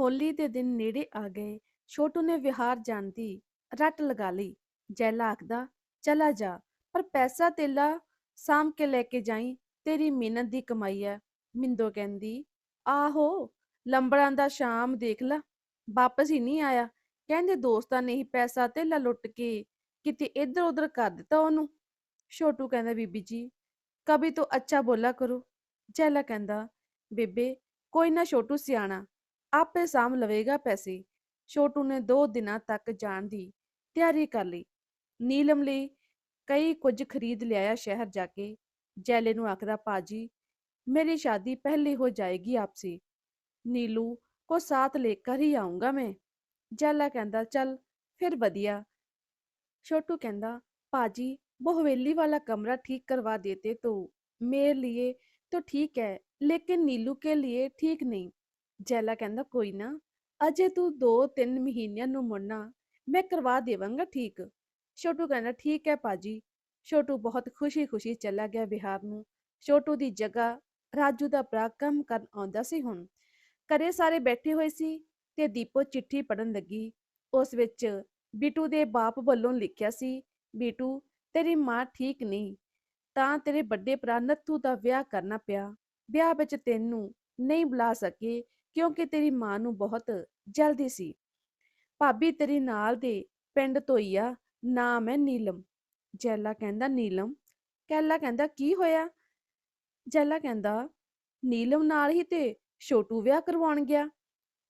ਹੋਲੀ ਦੇ ਦਿਨ ਨੇੜੇ ਆ ਗਏ। ਛੋਟੂ ਨੇ ਵਿਹਾਰ ਜਾਂਦੀ ਰੱਟ ਲਗਾ ਲਈ। ਜੈਲਾ ਆਖਦਾ ਚਲਾ ਜਾ, ਪਰ ਪੈਸਾ ਤੇਲਾ ਸਾਮ ਕੇ ਲੈ ਕੇ ਜਾਈ, ਤੇਰੀ ਮਿਹਨਤ ਦੀ ਕਮਾਈ ਐ। ਮਿੰਦੋ ਕਹਿੰਦੀ, ਆਹੋ, ਲੰਬੜਾਂ ਦਾ ਸ਼ਾਮ ਦੇਖ ਲਾ। ਵਾਪਸ ਹੀ ਨਹੀਂ ਆਇਆ। ਕਹਿੰਦੇ ਦੋਸਤਾਂ ਨੇ ਹੀ ਪੈਸਾ ਤੇਲਾ ਲੁੱਟ ਕੇ ਕਿਤੇ ਇੱਧਰ ਉੱਧਰ ਕਰ ਦਿੱਤਾ ਉਹਨੂੰ। ਛੋਟੂ ਕਹਿੰਦਾ, ਬੀਬੀ ਜੀ ਕਬੀ ਤੋਂ ਅੱਛਾ ਬੋਲਾ ਕਰੋ। ਜੈਲਾ ਕਹਿੰਦਾ, ਬੇਬੇ, ਕੋਈ ਨਾ ਛੋਟੂ ਸਿਆਣਾ ਆਪੇ ਸਾਂਭ ਲਵੇਗਾ ਪੈਸੇ ਛੋਟੂ ਨੇ ਦੋ ਦਿਨਾਂ ਤੱਕ ਜਾਣ ਦੀ ਤਿਆਰੀ ਕਰ ਲਈ ਨੀਲਮ ਲਈ ਕਈ ਕੁਝ ਖਰੀਦ ਲਿਆਇਆ ਸ਼ਹਿਰ ਜਾ ਕੇ ਜੈਲੇ ਨੂੰ ਆਖਦਾ ਪਾਜੀ मेरी शादी पहले हो जाएगी आपसे नीलू को साथ लेकर ही आऊंगा मैं जैला कहता चल फिर बढ़िया छोटू कहता पाजी वो हवेली वाला कमरा ठीक करवा देते तो मेरे लिए तो ठीक है लेकिन नीलू के लिए ठीक नहीं ਜੈਲਾ ਕਹਿੰਦਾ, ਕੋਈ ਨਾ, ਅਜੇ ਤੂੰ 2-3 ਮਹੀਨਿਆਂ ਨੂੰ ਮੁੜਨਾ, ਮੈਂ ਕਰਵਾ ਦੇਵਾਂਗਾ ਠੀਕ। ਛੋਟੂ ਕਹਿੰਦਾ, ਠੀਕ ਹੈ ਪਾਜੀ ਛੋਟੂ ਬਹੁਤ ਖੁਸ਼ੀ-ਖੁਸ਼ੀ ਚਲਾ ਗਿਆ ਬਿਹਾਰ ਨੂੰ। ਛੋਟੂ ਦੀ ਜਗ੍ਹਾ ਰਾਜੂ ਦਾ ਭਰਾ ਕੰਮ ਕਰਨ ਆਉਂਦਾ ਸੀ ਹੁਣ। ਘਰੇ ਸਾਰੇ ਬੈਠੇ ਹੋਏ ਸੀ ਤੇ ਦੀਪੋ ਚਿੱਠੀ ਪੜਨ ਲੱਗੀ। ਉਸ ਵਿੱਚ ਬੀਟੂ ਦੇ ਬਾਪ ਵੱਲੋਂ ਲਿਖਿਆ ਸੀ, ਬੀਟੂ, ਤੇਰੀ ਮਾਂ ਠੀਕ ਨਹੀਂ, ਤਾਂ ਤੇਰੇ ਵੱਡੇ ਭਰਾ ਨੱਥੂ ਦਾ ਵਿਆਹ ਕਰਨਾ ਪਿਆ। ਵਿਆਹ ਵਿੱਚ ਤੈਨੂੰ ਨਹੀਂ ਬੁਲਾ ਸਕੇ ਕਿਉਂਕਿ ਤੇਰੀ ਮਾਂ ਨੂੰ ਬਹੁਤ ਜਲਦੀ ਸੀ। ਭਾਬੀ ਤੇਰੀ ਨਾਲ ਦੇ ਪਿੰਡ ਤੋਂ ਹੀ ਆ, ਨਾਮ ਹੈ ਨੀਲਮ। ਜੈਲਾ ਕਹਿੰਦਾ, ਨੀਲਮ, ਕੈਲਾ ਕਹਿੰਦਾ, ਕੀ ਹੋਇਆ? ਜੈਲਾ ਕਹਿੰਦਾ, ਨੀਲਮ ਨਾਲ ਹੀ ਤੇ ਛੋਟੂ ਵਿਆਹ ਕਰਵਾਉਣ ਗਿਆ।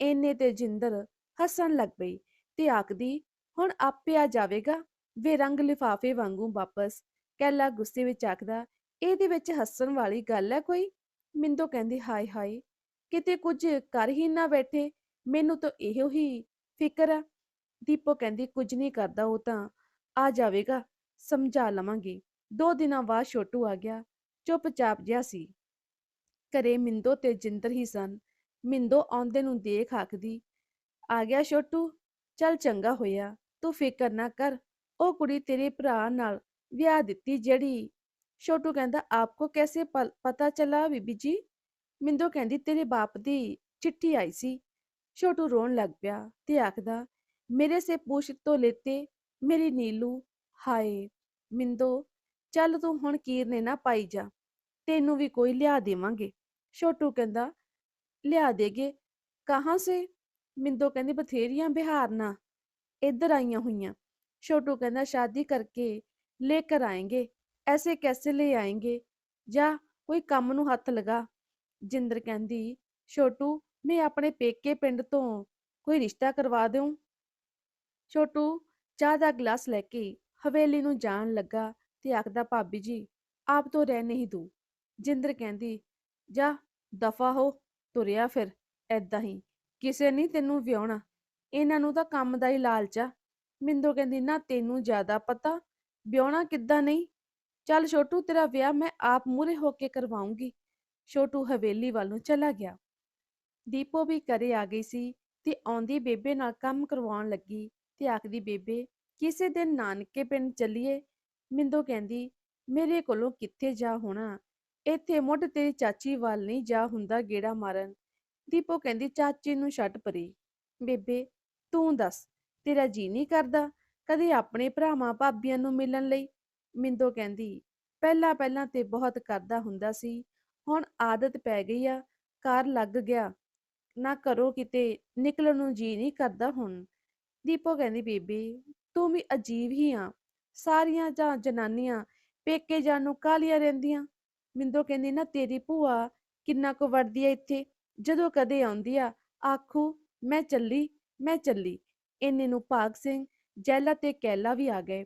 ਇੰਨੇ ਤੇ ਜਿੰਦਰ ਹੱਸਣ ਲੱਗ ਪਈ ਤੇ ਆਖਦੀ, ਹੁਣ ਆਪੇ ਆ ਜਾਵੇਗਾ, ਵੇ ਰੰਗ ਲਿਫਾਫੇ ਵਾਂਗੂ ਵਾਪਸ। ਕੈਲਾ ਗੁੱਸੇ ਵਿੱਚ ਆਖਦਾ, ਇਹਦੇ ਵਿੱਚ ਹੱਸਣ ਵਾਲੀ ਗੱਲ ਹੈ ਕੋਈ? ਮਿੰਦੋ ਕਹਿੰਦੀ ਹਾਏ ਹਾਏ ਕਿਤੇ ਕੁਝ ਕਰ ਹੀ ਨਾ ਬੈਠੇ, ਮੈਨੂੰ ਤਾਂ ਇਹੋ ਹੀ ਫਿਕਰ ਆ। ਦੀਪੋ ਕਹਿੰਦੀ, ਕੁਝ ਨਹੀਂ ਕਰਦਾ ਉਹ ਤਾਂ, ਆ ਜਾਵੇਗਾ, ਸਮਝਾ ਲਵਾਂਗੇ। ਦੋ ਦਿਨਾਂ ਬਾਅਦ ਛੋਟੂ ਆ ਗਿਆ, ਚੁੱਪਚਾਪ ਜਿਹਾ ਸੀ। ਘਰੇ ਮਿੰਦੋ ਤੇ ਜਿੰਦਰ ਹੀ ਸਨ। ਮਿੰਦੋ ਆਉਂਦੇ ਨੂੰ ਦੇਖ ਆਖਦੀ, ਆ ਗਿਆ ਛੋਟੂ, ਚੱਲ ਚੰਗਾ ਹੋਇਆ, ਤੂੰ ਫਿਕਰ ਨਾ ਕਰ, ਉਹ ਕੁੜੀ ਤੇਰੇ ਭਰਾ ਨਾਲ ਵਿਆਹ ਦਿੱਤੀ ਜਿਹੜੀ ਛੋਟੂ ਕਹਿੰਦਾ, ਆਪਕੋ ਕੈਸੇ ਪਲ- ਪਤਾ ਚਲਾ ਬੀਬੀ ਜੀ? ਮਿੰਦੋ ਕਹਿੰਦੀ, ਤੇਰੇ ਬਾਪ ਦੀ ਚਿੱਠੀ ਆਈ ਸੀ। ਛੋਟੂ ਰੋਣ ਲੱਗ ਪਿਆ ਤੇ ਆਖਦਾ, ਮੇਰੇ ਸੇ ਪੁੱਛ ਤੋਂ ਲੇਤੇ, ਮੇਰੀ ਨੀਲੂ, ਹਾਏ ਮਿੰਦੋ, ਚੱਲ ਤੂੰ ਹੁਣ ਕੀਰਨੇ ਨਾ ਪਾਈ ਜਾ, ਤੈਨੂੰ ਵੀ ਕੋਈ ਲਿਆ ਦੇਵਾਂਗੇ। ਛੋਟੂ ਕਹਿੰਦਾ, ਲਿਆ ਦੇਗੇ, ਕਹਾਂ ਸੇ? ਮਿੰਦੋ ਕਹਿੰਦੀ, ਬਥੇਰੀਆਂ ਬਿਹਾਰ ਨਾ ਇੱਧਰ ਆਈਆਂ ਹੋਈਆਂ। ਛੋਟੂ ਕਹਿੰਦਾ, ਸ਼ਾਦੀ ਕਰਕੇ ਲੈ ਕਰ ਆਏਗੇ, ਐਸੇ ਕੈਸੇ ਲੈ ਆਏਗੇ? ਜਾਂ, ਕੋਈ ਕੰਮ ਨੂੰ ਹੱਥ ਲਗਾ। ਜਿੰਦਰ ਕਹਿੰਦੀ, ਛੋਟੂ, ਮੈਂ ਆਪਣੇ ਪੇਕੇ ਪਿੰਡ ਤੋਂ ਕੋਈ ਰਿਸ਼ਤਾ ਕਰਵਾ ਦਿਉ? ਛੋਟੂ ਚਾਹ ਦਾ ਗਲਾਸ ਲੈ ਕੇ ਹਵੇਲੀ ਨੂੰ ਜਾਣ ਲੱਗਾ ਤੇ ਆਖਦਾ, ਭਾਬੀ ਜੀ, ਆਪ ਤੋਂ ਰਹਿ ਨਹੀਂ ਦੂ ਜਿੰਦਰ ਕਹਿੰਦੀ, ਜਾ, ਦਫਾ ਹੋ, ਤੁਰਿਆ ਫਿਰ ਐਦਾਂ ਹੀ। ਕਿਸੇ ਨਹੀਂ ਤੈਨੂੰ ਵਿਆਹਣਾ, ਇਹਨਾਂ ਨੂੰ ਤਾਂ ਕੰਮ ਦਾ ਹੀ ਲਾਲਚ ਆ। ਮਿੰਦੋ ਕਹਿੰਦੀ, ਨਾ, ਤੈਨੂੰ ਜ਼ਿਆਦਾ ਪਤਾ, ਵਿਆਹਣਾ ਕਿੱਦਾਂ ਨਹੀਂ? ਚੱਲ ਛੋਟੂ, ਤੇਰਾ ਵਿਆਹ ਮੈਂ ਆਪ ਮੂਰੇ ਹੋ ਕੇ ਕਰਵਾਉਂਗੀ। ਛੋਟੂ ਹਵੇਲੀ ਵੱਲ ਨੂੰ ਚਲਾ ਗਿਆ। ਦੀਪੋ ਵੀ ਘਰੇ ਆ ਗਈ ਸੀ ਤੇ ਆਉਂਦੀ ਬੇਬੇ ਨਾਲ ਕੰਮ ਕਰਵਾਉਣ ਲੱਗੀ ਤੇ ਆਖਦੀ, ਬੇਬੇ, ਕਿਸੇ ਦਿਨ ਨਾਨਕੇ ਪਿੰਡ ਚੱਲੀਏ? ਮਿੰਦੋ ਕਹਿੰਦੀ, ਮੇਰੇ ਕੋਲੋਂ ਕਿੱਥੇ ਜਾ ਹੋਣਾ? ਇੱਥੇ ਮੁੱਢ ਤੇਰੀ ਚਾਚੀ ਵੱਲ ਨਹੀਂ ਜਾ ਹੁੰਦਾ ਗੇੜਾ ਮਾਰਨ। ਦੀਪੋ ਕਹਿੰਦੀ, ਚਾਚੀ ਨੂੰ ਛੱਡ ਪਰੀ। ਬੇਬੇ, ਤੂੰ ਦੱਸ, ਤੇਰਾ ਜੀ ਨਹੀਂ ਕਰਦਾ ਕਦੇ ਆਪਣੇ ਭਰਾਵਾਂ ਭਾਬੀਆਂ ਨੂੰ ਮਿਲਣ ਲਈ? ਮਿੰਦੋ ਕਹਿੰਦੀ ਪਹਿਲਾਂ ਪਹਿਲਾਂ ਤੇ ਬਹੁਤ ਕਰਦਾ ਹੁੰਦਾ ਸੀ। ਹੁਣ ਆਦਤ ਪੈ ਗਈ ਆ, ਘਰ ਲੱਗ ਗਿਆ, ਨਾ ਕਰੋ ਕਿਤੇ ਨਿਕਲਣ ਨੂੰ ਜੀ ਨਹੀਂ ਕਰਦਾ ਹੁਣ। ਦੀਪੋ ਕਹਿੰਦੀ, ਬੀਬੀ, ਤੂੰ ਵੀ ਅਜੀਬ ਹੀ ਆ। ਸਾਰੀਆਂ ਜਾਂ ਜਨਾਨੀਆਂ ਪੇਕੇ ਜਾਣ ਨੂੰ ਕਾਲੀਆਂ ਰਹਿੰਦੀਆਂ? ਮਿੰਦੋ ਕਹਿੰਦੀ, ਨਾ ਤੇਰੀ ਭੂਆ ਕਿੰਨਾ ਕੁ ਵੜਦੀ ਆ ਇੱਥੇ। ਜਦੋਂ ਕਦੇ ਆਉਂਦੀ ਆ, ਆਖੂ, ਮੈਂ ਚੱਲੀ ਮੈਂ ਚੱਲੀ। ਇੰਨੇ ਨੂੰ ਭਾਗ ਸਿੰਘ, ਜੈਲਾ ਤੇ ਕੈਲਾ ਵੀ ਆ ਗਏ।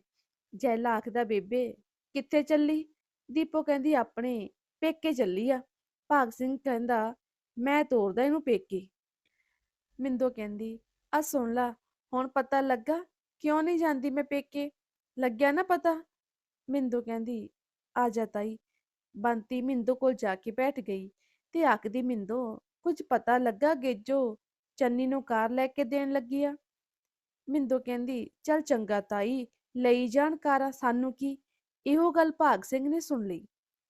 ਜੈਲਾ ਆਖਦਾ, ਬੇਬੇ, ਕਿੱਥੇ ਚੱਲੀ ਦੀਪੋ ਕਹਿੰਦੀ, ਆਪਣੇ ਪੇਕੇ ਚੱਲੀ ਆ। ਭਾਗ ਸਿੰਘ ਕਹਿੰਦਾ, ਮੈਂ ਤੋਰਦਾ ਇਹਨੂੰ ਪੇਕੇ। ਮਿੰਦੋ ਕਹਿੰਦੀ ਆ ਸੁਣ ਲਾ, ਹੁਣ ਪਤਾ ਲੱਗਾ? ਕਿਉਂ ਨਹੀਂ ਜਾਂਦੀ ਮੈਂ ਪੇਕੇ? ਲੱਗਿਆ ਨਾ ਪਤਾ? ਮਿੰਦੋ ਕਹਿੰਦੀ, ਆ ਜਾ ਤਾਈ। ਬੰਤੀ ਮਿੰਦੋ ਕੋਲ ਜਾ ਕੇ ਬੈਠ ਗਈ ਤੇ ਆਖਦੀ, ਮਿੰਦੋ, ਕੁਝ ਪਤਾ ਲੱਗਾ ਗੇਜੋ? ਚੰਨੀ ਨੂੰ ਕਾਰ ਲੈ ਕੇ ਦੇਣ ਲੱਗੀ ਆ? ਮਿੰਦੋ ਕਹਿੰਦੀ, ਚੱਲ ਚੰਗਾ ਤਾਈ, ਲਈ ਜਾਣ ਕਾਰਾ, ਸਾਨੂੰ ਕੀ? ਇਹੋ ਗੱਲ ਭਾਗ ਸਿੰਘ ਨੇ ਸੁਣ ਲਈ।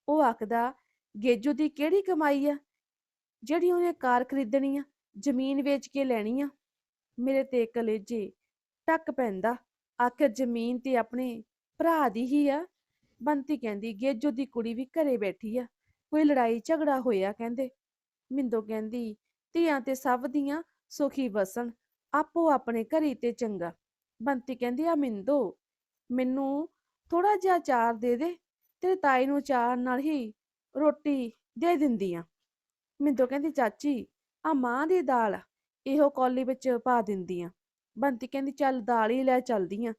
ਉਹ ਆਖਦਾ ਗੇਜੂ ਦੀ ਕਿਹੜੀ ਕਮਾਈ ਆ? ਜਿਹੜੀ ਉਹਨੇ ਕਾਰ ਖਰੀਦਣੀ ਆ, ਜ਼ਮੀਨ ਵੇਚ ਕੇ ਲੈਣੀ ਆ? ਮੇਰੇ ਤੇ ਕਲੇਜੇ ਟੱਕ ਪੈਂਦਾ। ਆਖਿਰ ਜ਼ਮੀਨ ਤੇ ਆਪਣੇ ਭਰਾ ਦੀ ਹੀ ਆ। ਬੰਤੀ ਕਹਿੰਦੀ, ਗੇਜੋ ਦੀ ਕੁੜੀ ਵੀ ਘਰੇ ਬੈਠੀ ਆ। ਕੋਈ ਲੜਾਈ ਝਗੜਾ ਹੋਇਆ ਕਹਿੰਦੇ। ਮਿੰਦੋ ਕਹਿੰਦੀ, ਧੀਆਂ ਤੇ ਸਭ ਦੀਆਂ ਸੁਖੀ ਵਸਣ, ਆਪੋ ਆਪਣੇ ਘਰੀ ਤੇ ਚੰਗਾ। ਬੰਤੀ ਕਹਿੰਦੀ, ਆ ਮਿੰਦੋ, ਮੈਨੂੰ ਥੋੜਾ ਜਿਹਾ ਚਾਰ ਦੇ ਦੇ। ਤੇਰੇ ਤਾਈ ਨੂੰ ਚਾਰ ਨਾਲ ਹੀ ਰੋਟੀ ਦੇ ਦਿੰਦੀ ਆ। ਮਿੰਦੋ ਕਹਿੰਦੀ, ਚਾਚੀ ਆ ਮਾਂ ਦੀ ਦਾਲ ਇਹੋ ਕੌਲੀ ਵਿੱਚ ਪਾ ਦਿੰਦੀ ਆ। ਬੰਤੀ ਕਹਿੰਦੀ, ਚੱਲ ਦਾਲ ਹੀ ਲੈ ਚਲਦੀ ਆ।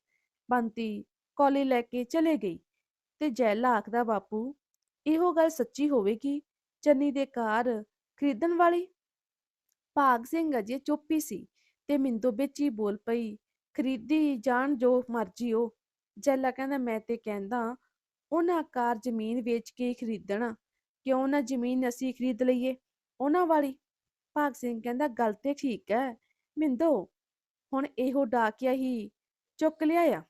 ਬੰਤੀ ਕੌਲੀ ਲੈ ਕੇ ਚਲੇ ਗਈ ਤੇ ਜੈਲਾ ਆਖਦਾ, ਬਾਪੂ, ਇਹੋ ਗੱਲ ਸੱਚੀ ਹੋਵੇਗੀ, ਚੰਨੀ ਦੇ ਕਾਰ ਖਰੀਦਣ ਵਾਲੀ? ਭਾਗ ਸਿੰਘ ਅਜੇ ਚੁੱਪ ਹੀ ਸੀ ਤੇ ਮਿੰਦੋ ਵਿੱਚ ਹੀ ਬੋਲ ਪਈ, ਖਰੀਦੀ ਜਾਣ ਜੋ ਮਰਜ਼ੀ ਉਹ ਜੈਲਾ ਕਹਿੰਦਾ, ਮੈਂ ਤੇ ਕਹਿੰਦਾ, ਉਹਨਾਂ ਕਾਰ ਜ਼ਮੀਨ ਵੇਚ ਕੇ ਖਰੀਦਣਾ। ਕਿਉਂ ਨਾ ਜ਼ਮੀਨ ਅਸੀਂ ਖਰੀਦ ਲਈਏ? ਉਹਨਾਂ ਵਾਲੀ? ਭਾਗ ਸਿੰਘ ਕਹਿੰਦਾ, ਗੱਲ ਤੇ ਠੀਕ ਹੈ ਮਿੰਦੋ, ਹੁਣ ਇਹੋ ਡਾਕਿਆ ਹੀ ਚੁੱਕ ਲਿਆ ਆ?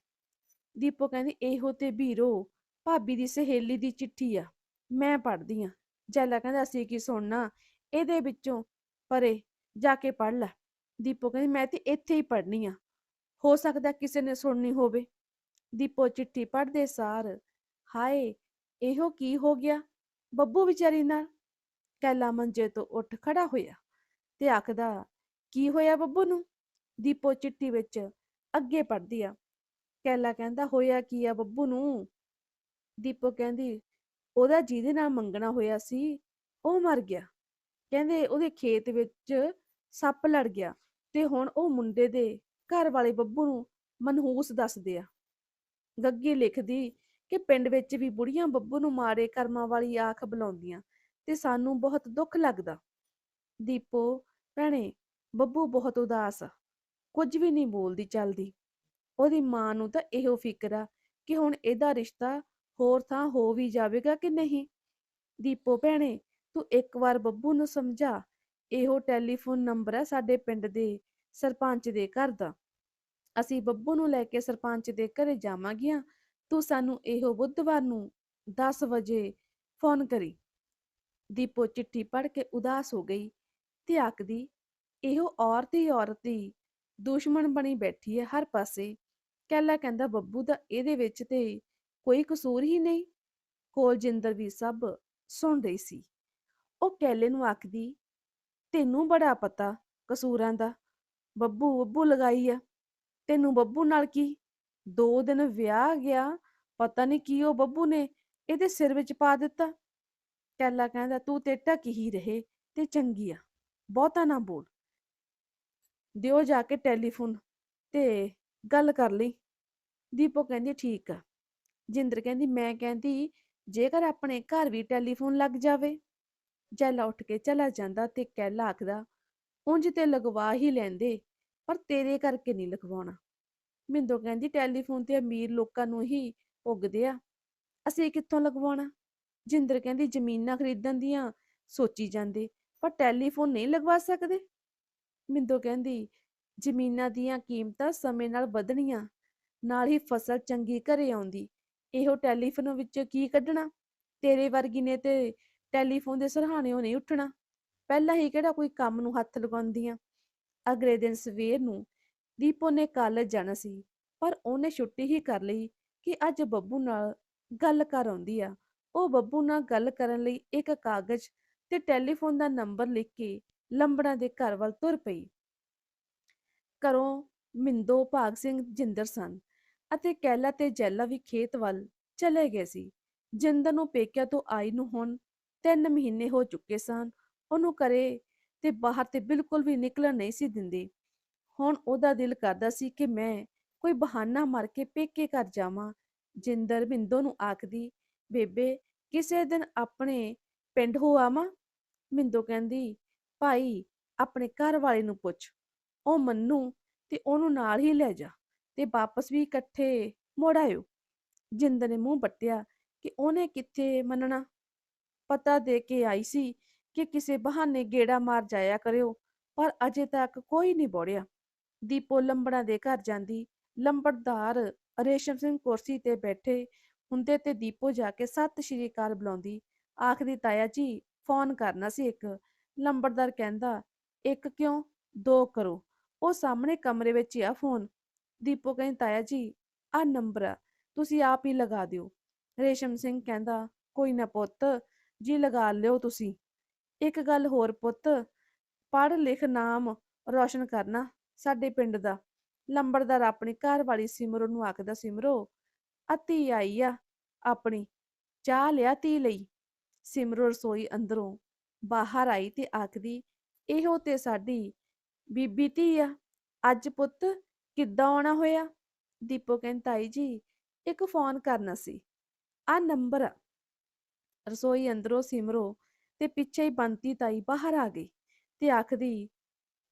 ਦੀਪੋ ਕਹਿੰਦੀ, ਇਹੋ ਤੇ ਵੀਰੋ, ਭਾਬੀ ਦੀ ਸਹੇਲੀ ਦੀ ਚਿੱਠੀ ਆ। ਮੈਂ ਪੜ੍ਹਦੀ ਆ। ਜੈਲਾ ਕਹਿੰਦਾ, ਅਸੀਂ ਕੀ ਸੁਣਨਾ? ਇਹਦੇ ਵਿੱਚੋਂ ਪਰੇ ਜਾ ਕੇ ਪੜ੍ਹ ਲੈ। ਦੀਪੋ ਕਹਿੰਦੀ, ਮੈਂ ਤੇ ਇੱਥੇ ਹੀ ਪੜ੍ਹਨੀ ਆ। ਹੋ ਸਕਦਾ ਕਿਸੇ ਨੇ ਸੁਣਨੀ ਹੋਵੇ। ਦੀਪੋ ਚਿੱਠੀ ਪੜ੍ਹਦੇ ਸਾਰ, ਹਾਏ, ਇਹੋ ਕੀ ਹੋ ਗਿਆ? ਬੱਬੂ ਵਿਚਾਰੀ ਨਾਲ ਕੈਲਾ ਮੰਜੇ ਤੋਂ ਉੱਠ ਖੜਾ ਹੋਇਆ ਤੇ ਆਖਦਾ, ਕੀ ਹੋਇਆ ਬੱਬੂ ਨੂੰ? ਦੀਪੋ ਚਿੱਠੀ ਵਿੱਚ ਅੱਗੇ ਪੜ੍ਹਦੀ ਆ। ਕੈਲਾ ਕਹਿੰਦਾ, ਹੋਇਆ ਕੀ ਆ ਬੱਬੂ ਨੂੰ? ਦੀਪੋ ਕਹਿੰਦੀ, ਉਹਦਾ ਜਿਹਦੇ ਨਾਲ ਮੰਗਣਾ ਹੋਇਆ ਸੀ, ਉਹ ਮਰ ਗਿਆ। ਕਹਿੰਦੇ ਉਹਦੇ ਖੇਤ ਵਿੱਚ ਸੱਪ ਲੜ ਗਿਆ ਤੇ ਹੁਣ ਉਹ ਮੁੰਡੇ ਦੇ ਘਰ ਵਾਲੇ ਬੱਬੂ ਨੂੰ ਮਨਹੂਸ ਦੱਸਦੇ ਆ। ਗੱਗੀ ਲਿਖਦੀ ਕਿ ਪਿੰਡ ਵਿੱਚ ਵੀ ਬੁੜੀਆਂ ਬੱਬੂ ਨੂੰ ਮਾਰੇ ਕਰਮਾਂ ਵਾਲੀ ਆਖ ਬੁਲਾਉਂਦੀਆਂ ਤੇ ਸਾਨੂੰ ਬਹੁਤ ਦੁੱਖ ਲੱਗਦਾ। ਦੀਪੋ, ਭੈਣੇ, ਬੱਬੂ ਬਹੁਤ ਉਦਾਸ ਆ, ਕੁਝ ਵੀ ਨਹੀਂ ਬੋਲਦੀ, ਚੱਲਦੀ। ਉਹਦੀ ਮਾਂ ਨੂੰ ਤਾਂ ਇਹੋ ਫਿਕਰ ਆ ਕਿ ਹੁਣ ਇਹਦਾ ਰਿਸ਼ਤਾ ਹੋਰ ਥਾਂ ਹੋ ਵੀ ਜਾਵੇਗਾ ਕਿ ਨਹੀਂ? ਦੀਪੋ, ਭੈਣੇ, ਤੂੰ ਇੱਕ ਵਾਰ ਬੱਬੂ ਨੂੰ ਸਮਝਾ, ਇਹੋ ਟੈਲੀਫੋਨ ਨੰਬਰ ਹੈ ਸਾਡੇ ਪਿੰਡ ਦੇ ਸਰਪੰਚ ਦੇ ਘਰ ਦਾ। ਅਸੀਂ ਬੱਬੂ ਨੂੰ ਲੈ ਕੇ ਸਰਪੰਚ ਦੇ ਘਰੇ ਜਾਵਾਂਗੀਆਂ ਤੂੰ ਸਾਨੂੰ ਇਹੋ ਬੁੱਧਵਾਰ ਨੂੰ 10 ਵਜੇ ਫੋਨ ਕਰੀ। ਦੀਪੋ ਚਿੱਠੀ ਪੜ੍ਹ ਕੇ ਉਦਾਸ ਹੋ ਗਈ ਤੇ ਆਖਦੀ, ਇਹੋ ਔਰਤ ਹੀ ਔਰਤ ਹੀ ਦੁਸ਼ਮਣ ਬਣੀ ਬੈਠੀ ਹੈ ਹਰ ਪਾਸੇ। ਕੈਲਾ ਕਹਿੰਦਾ, ਬੱਬੂ ਦਾ ਇਹਦੇ ਵਿੱਚ ਤੇ ਕੋਈ ਕਸੂਰ ਹੀ ਨਹੀਂ। ਕੋਲਜਿੰਦਰ ਵੀ ਸਭ ਸੁਣ ਰਹੀ ਸੀ। ਉਹ ਕੈਲੇ ਨੂੰ ਆਖਦੀ, ਤੈਨੂੰ ਬੜਾ ਪਤਾ ਕਸੂਰਾਂ ਦਾ। ਬੱਬੂ ਬੱਬੂ ਲਗਾਈ ਆ। ਤੈਨੂੰ ਬੱਬੂ ਨਾਲ ਕੀ ਦੋ ਦਿਨ ਵਿਆਹ ਗਿਆ, ਪਤਾ ਨਹੀਂ ਕੀ ਉਹ ਬੱਬੂ ਨੇ ਇਹਦੇ ਸਿਰ ਵਿੱਚ ਪਾ ਦਿੱਤਾ। ਕੈਲਾ ਕਹਿੰਦਾ, ਤੂੰ ਤੇ ਟਕੀ ਹੀ ਰਹੇ ਤੇ ਚੰਗੀ ਆ, ਬਹੁਤਾ ਨਾ ਬੋਲ। ਦਿਓ ਜਾ ਕੇ ਟੈਲੀਫੋਨ ਤੇ ਗੱਲ ਕਰ ਲਈ। ਦੀਪੋ ਕਹਿੰਦੀ, ਠੀਕ ਆ। ਜਿੰਦਰ ਕਹਿੰਦੀ, ਮੈਂ ਕਹਿੰਦੀ, ਜੇਕਰ ਆਪਣੇ ਘਰ ਵੀ ਟੈਲੀਫੋਨ ਲੱਗ ਜਾਵੇ, ਜੈਲਾ ਉੱਠ ਕੇ ਚਲਾ ਜਾਂਦਾ ਤੇ ਕੈਲਾ ਆਖਦਾ, ਉਂਝ ਤੇ ਲਗਵਾ ਹੀ ਲੈਂਦੇ, ਪਰ ਤੇਰੇ ਕਰਕੇ ਨਹੀਂ ਲਗਵਾਉਣਾ। ਮਿੰਦੋ ਕਹਿੰਦੀ, ਟੈਲੀਫੋਨ ਤੇ ਅਮੀਰ ਲੋਕਾਂ ਨੂੰ ਹੀ ਉੱਗਦੇ ਆ। ਅਸੀਂ ਕਿੱਥੋਂ ਲਗਵਾਉਣਾ? ਜਿੰਦਰ ਕਹਿੰਦੀ, ਜ਼ਮੀਨਾਂ ਖਰੀਦਣ ਦੀਆਂ ਸੋਚੀ ਜਾਂਦੇ, ਪਰ ਟੈਲੀਫੋਨ ਨਹੀਂ ਲਗਵਾ ਸਕਦੇ। ਮਿੰਦੋ ਕਹਿੰਦੀ, ਜ਼ਮੀਨਾਂ ਦੀਆਂ ਕੀਮਤਾਂ ਸਮੇਂ ਨਾਲ ਵਧਣੀਆਂ, ਨਾਲ ਹੀ ਫਸਲ ਚੰਗੀ ਘਰੇ ਆਉਂਦੀ। ਇਹੋ ਟੈਲੀਫੋਨ ਵਿੱਚ ਕੀ ਕੱਢਣਾ? ਤੇਰੇ ਵਰਗੀ ਨੇ ਤੇ ਟੈਲੀਫੋਨ ਦੇ ਸਰਹਾਣਿਓਂ ਨਹੀਂ ਉੱਠਣਾ। ਪਹਿਲਾਂ ਹੀ ਕਿਹੜਾ ਕੋਈ ਕੰਮ ਨੂੰ ਹੱਥ ਲਗਾਉਂਦੀਆਂ? ਅਗਲੇ ਦਿਨ ਸਵੇਰ ਨੂੰ ਦੀਪੋ ਨੇ ਕਾਲਜ ਜਾਣਾ ਸੀ, ਪਰ ਉਹਨੇ ਛੁੱਟੀ ਹੀ ਕਰ ਲਈ ਕਿ ਅੱਜ ਬੱਬੂ ਨਾਲ ਗੱਲ ਕਰ ਆਉਂਦੀ ਆ। ਉਹ ਬੱਬੂ ਨਾਲ ਗੱਲ ਕਰਨ ਲਈ ਇੱਕ ਕਾਗਜ਼ ਤੇ ਟੈਲੀਫੋਨ ਦਾ ਨੰਬਰ ਲਿਖ ਕੇ ਲੰਬੜਾ ਦੇ ਘਰ ਵੱਲ ਤੁਰ ਪਈ। ਘਰੋਂ ਮਿੰਦੋ, ਭਾਗ ਸਿੰਘ, ਜਿੰਦਰ ਸਨ ਅਤੇ ਕੈਲਾ ਤੇ ਜੈਲਾ ਵੀ ਖੇਤ ਵੱਲ ਚਲੇ ਗਏ ਸੀ। ਜਿੰਦਰ ਨੂੰ ਪੇਕਿਆਂ ਤੋਂ ਆਈ ਨੂੰ ਹੁਣ 3 ਮਹੀਨੇ ਹੋ ਚੁੱਕੇ ਸਨ। ਉਹਨੂੰ ਕਰੇ ਤੇ ਬਾਹਰ ਤੇ ਬਿਲਕੁਲ ਵੀ ਨਿਕਲਣ ਨਹੀਂ ਸੀ ਦਿੰਦੇ। ਹੁਣ ਉਹਦਾ ਦਿਲ ਕਰਦਾ ਸੀ ਕਿ ਮੈਂ ਕੋਈ ਬਹਾਨਾ ਮਾਰ ਕੇ ਪੇਕੇ ਘਰ ਜਾਵਾਂ। ਜਿੰਦਰ ਬਿੰਦੋ ਨੂੰ ਆਖਦੀ, ਬੇਬੇ, ਕਿਸੇ ਦਿਨ ਆਪਣੇ ਪਿੰਡ ਹੋ ਆਵਾਂ? ਮਿੰਦੋ ਕਹਿੰਦੀ, ਭਾਈ, ਆਪਣੇ ਘਰ ਵਾਲੇ ਨੂੰ ਪੁੱਛ। ਉਹ ਮੰਨੂ ਤੇ ਉਹਨੂੰ ਨਾਲ ਹੀ ਲੈ ਜਾ ਤੇ ਵਾਪਸ ਵੀ ਇਕੱਠੇ ਮੁੜ ਆਇਓ। ਜਿੰਦਰ ਨੇ ਮੂੰਹ ਬੱਟਿਆ ਕਿ ਉਹਨੇ ਕਿੱਥੇ ਮੰਨਣਾ। ਪਤਾ ਦੇ ਕੇ ਆਈ ਸੀ ਕਿ ਕਿਸੇ ਬਹਾਨੇ ਗੇੜਾ ਮਾਰ ਜਾਇਆ ਕਰਿਓ, ਪਰ ਅਜੇ ਤੱਕ ਕੋਈ ਨਹੀਂ ਬੋੜਿਆ। ਦੀਪੋ ਲੰਬੜਾ ਦੇ ਘਰ ਜਾਂਦੀ। ਲੰਬੜਦਾਰ ਰੇਸ਼ਮ ਸਿੰਘ ਕੁਰਸੀ ਤੇ ਬੈਠੇ ਹੁੰਦੇ ਤੇ ਦੀਪੋ ਜਾ ਕੇ ਸਤਿ ਸ਼੍ਰੀ ਅਕਾਲ ਬੁਲਾਉਂਦੀ। ਆਖਦੀ, ਤਾਇਆ ਜੀ, ਫੋਨ ਕਰਨਾ ਸੀ ਇੱਕ। ਲੰਬੜਦਾਰ ਕਹਿੰਦਾ, ਇੱਕ ਕਿਉਂ? ਦੋ ਕਰੋ। ਉਹ ਸਾਹਮਣੇ ਕਮਰੇ ਵਿੱਚ ਹੀ ਆ ਫੋਨ। ਦੀਪੋ ਕਹਿੰਦੀ ਤਾਇਆ ਜੀ ਆ ਨੰਬਰ ਆ, ਤੁਸੀਂ ਆਪ ਹੀ ਲਗਾ ਦਿਓ। ਰੇਸ਼ਮ ਸਿੰਘ ਕਹਿੰਦਾ, ਕੋਈ ਨਾ ਪੁੱਤ, ਜੀ ਲਗਾ ਲਿਓ ਤੁਸੀਂ। ਇੱਕ ਗੱਲ ਹੋਰ ਪੁੱਤ, ਪੜ੍ਹ ਲਿਖ ਨਾਮ ਰੋਸ਼ਨ ਕਰਨਾ। ਸਾਡੇ ਪਿੰਡ ਦਾ। ਲੰਬੜਦਾਰ ਆਪਣੀ ਘਰ ਵਾਲੀ ਸਿਮਰੋ ਨੂੰ ਆਖਦਾ, ਸਿਮਰੋ ਅਤੀ ਆਈ ਆ, ਆਪਣੀ। ਚਾਹ ਲਿਆ ਤੀ ਲਈ? ਸਿਮਰੋ ਰਸੋਈ ਅੰਦਰੋਂ ਬਾਹਰ ਆਈ ਤੇ ਆਖਦੀ, ਇਹੋ ਤੇ ਸਾਡੀ ਬੀਬੀ ਧੀ ਆ। ਅੱਜ ਪੁੱਤ ਕਿੱਦਾਂ ਆਉਣਾ ਹੋਇਆ? ਦੀਪੋ ਕਹਿੰਦੀ, ਤਾਈ ਜੀ, ਇੱਕ ਫੋਨ ਕਰਨਾ ਸੀ। ਆ ਨੰਬਰ ਆ। ਰਸੋਈ ਅੰਦਰੋਂ ਸਿਮਰੋ ਤੇ ਪਿੱਛੇ ਹੀ ਬੰਤੀ ਤਾਈ ਬਾਹਰ ਆ ਗਈ ਤੇ ਆਖਦੀ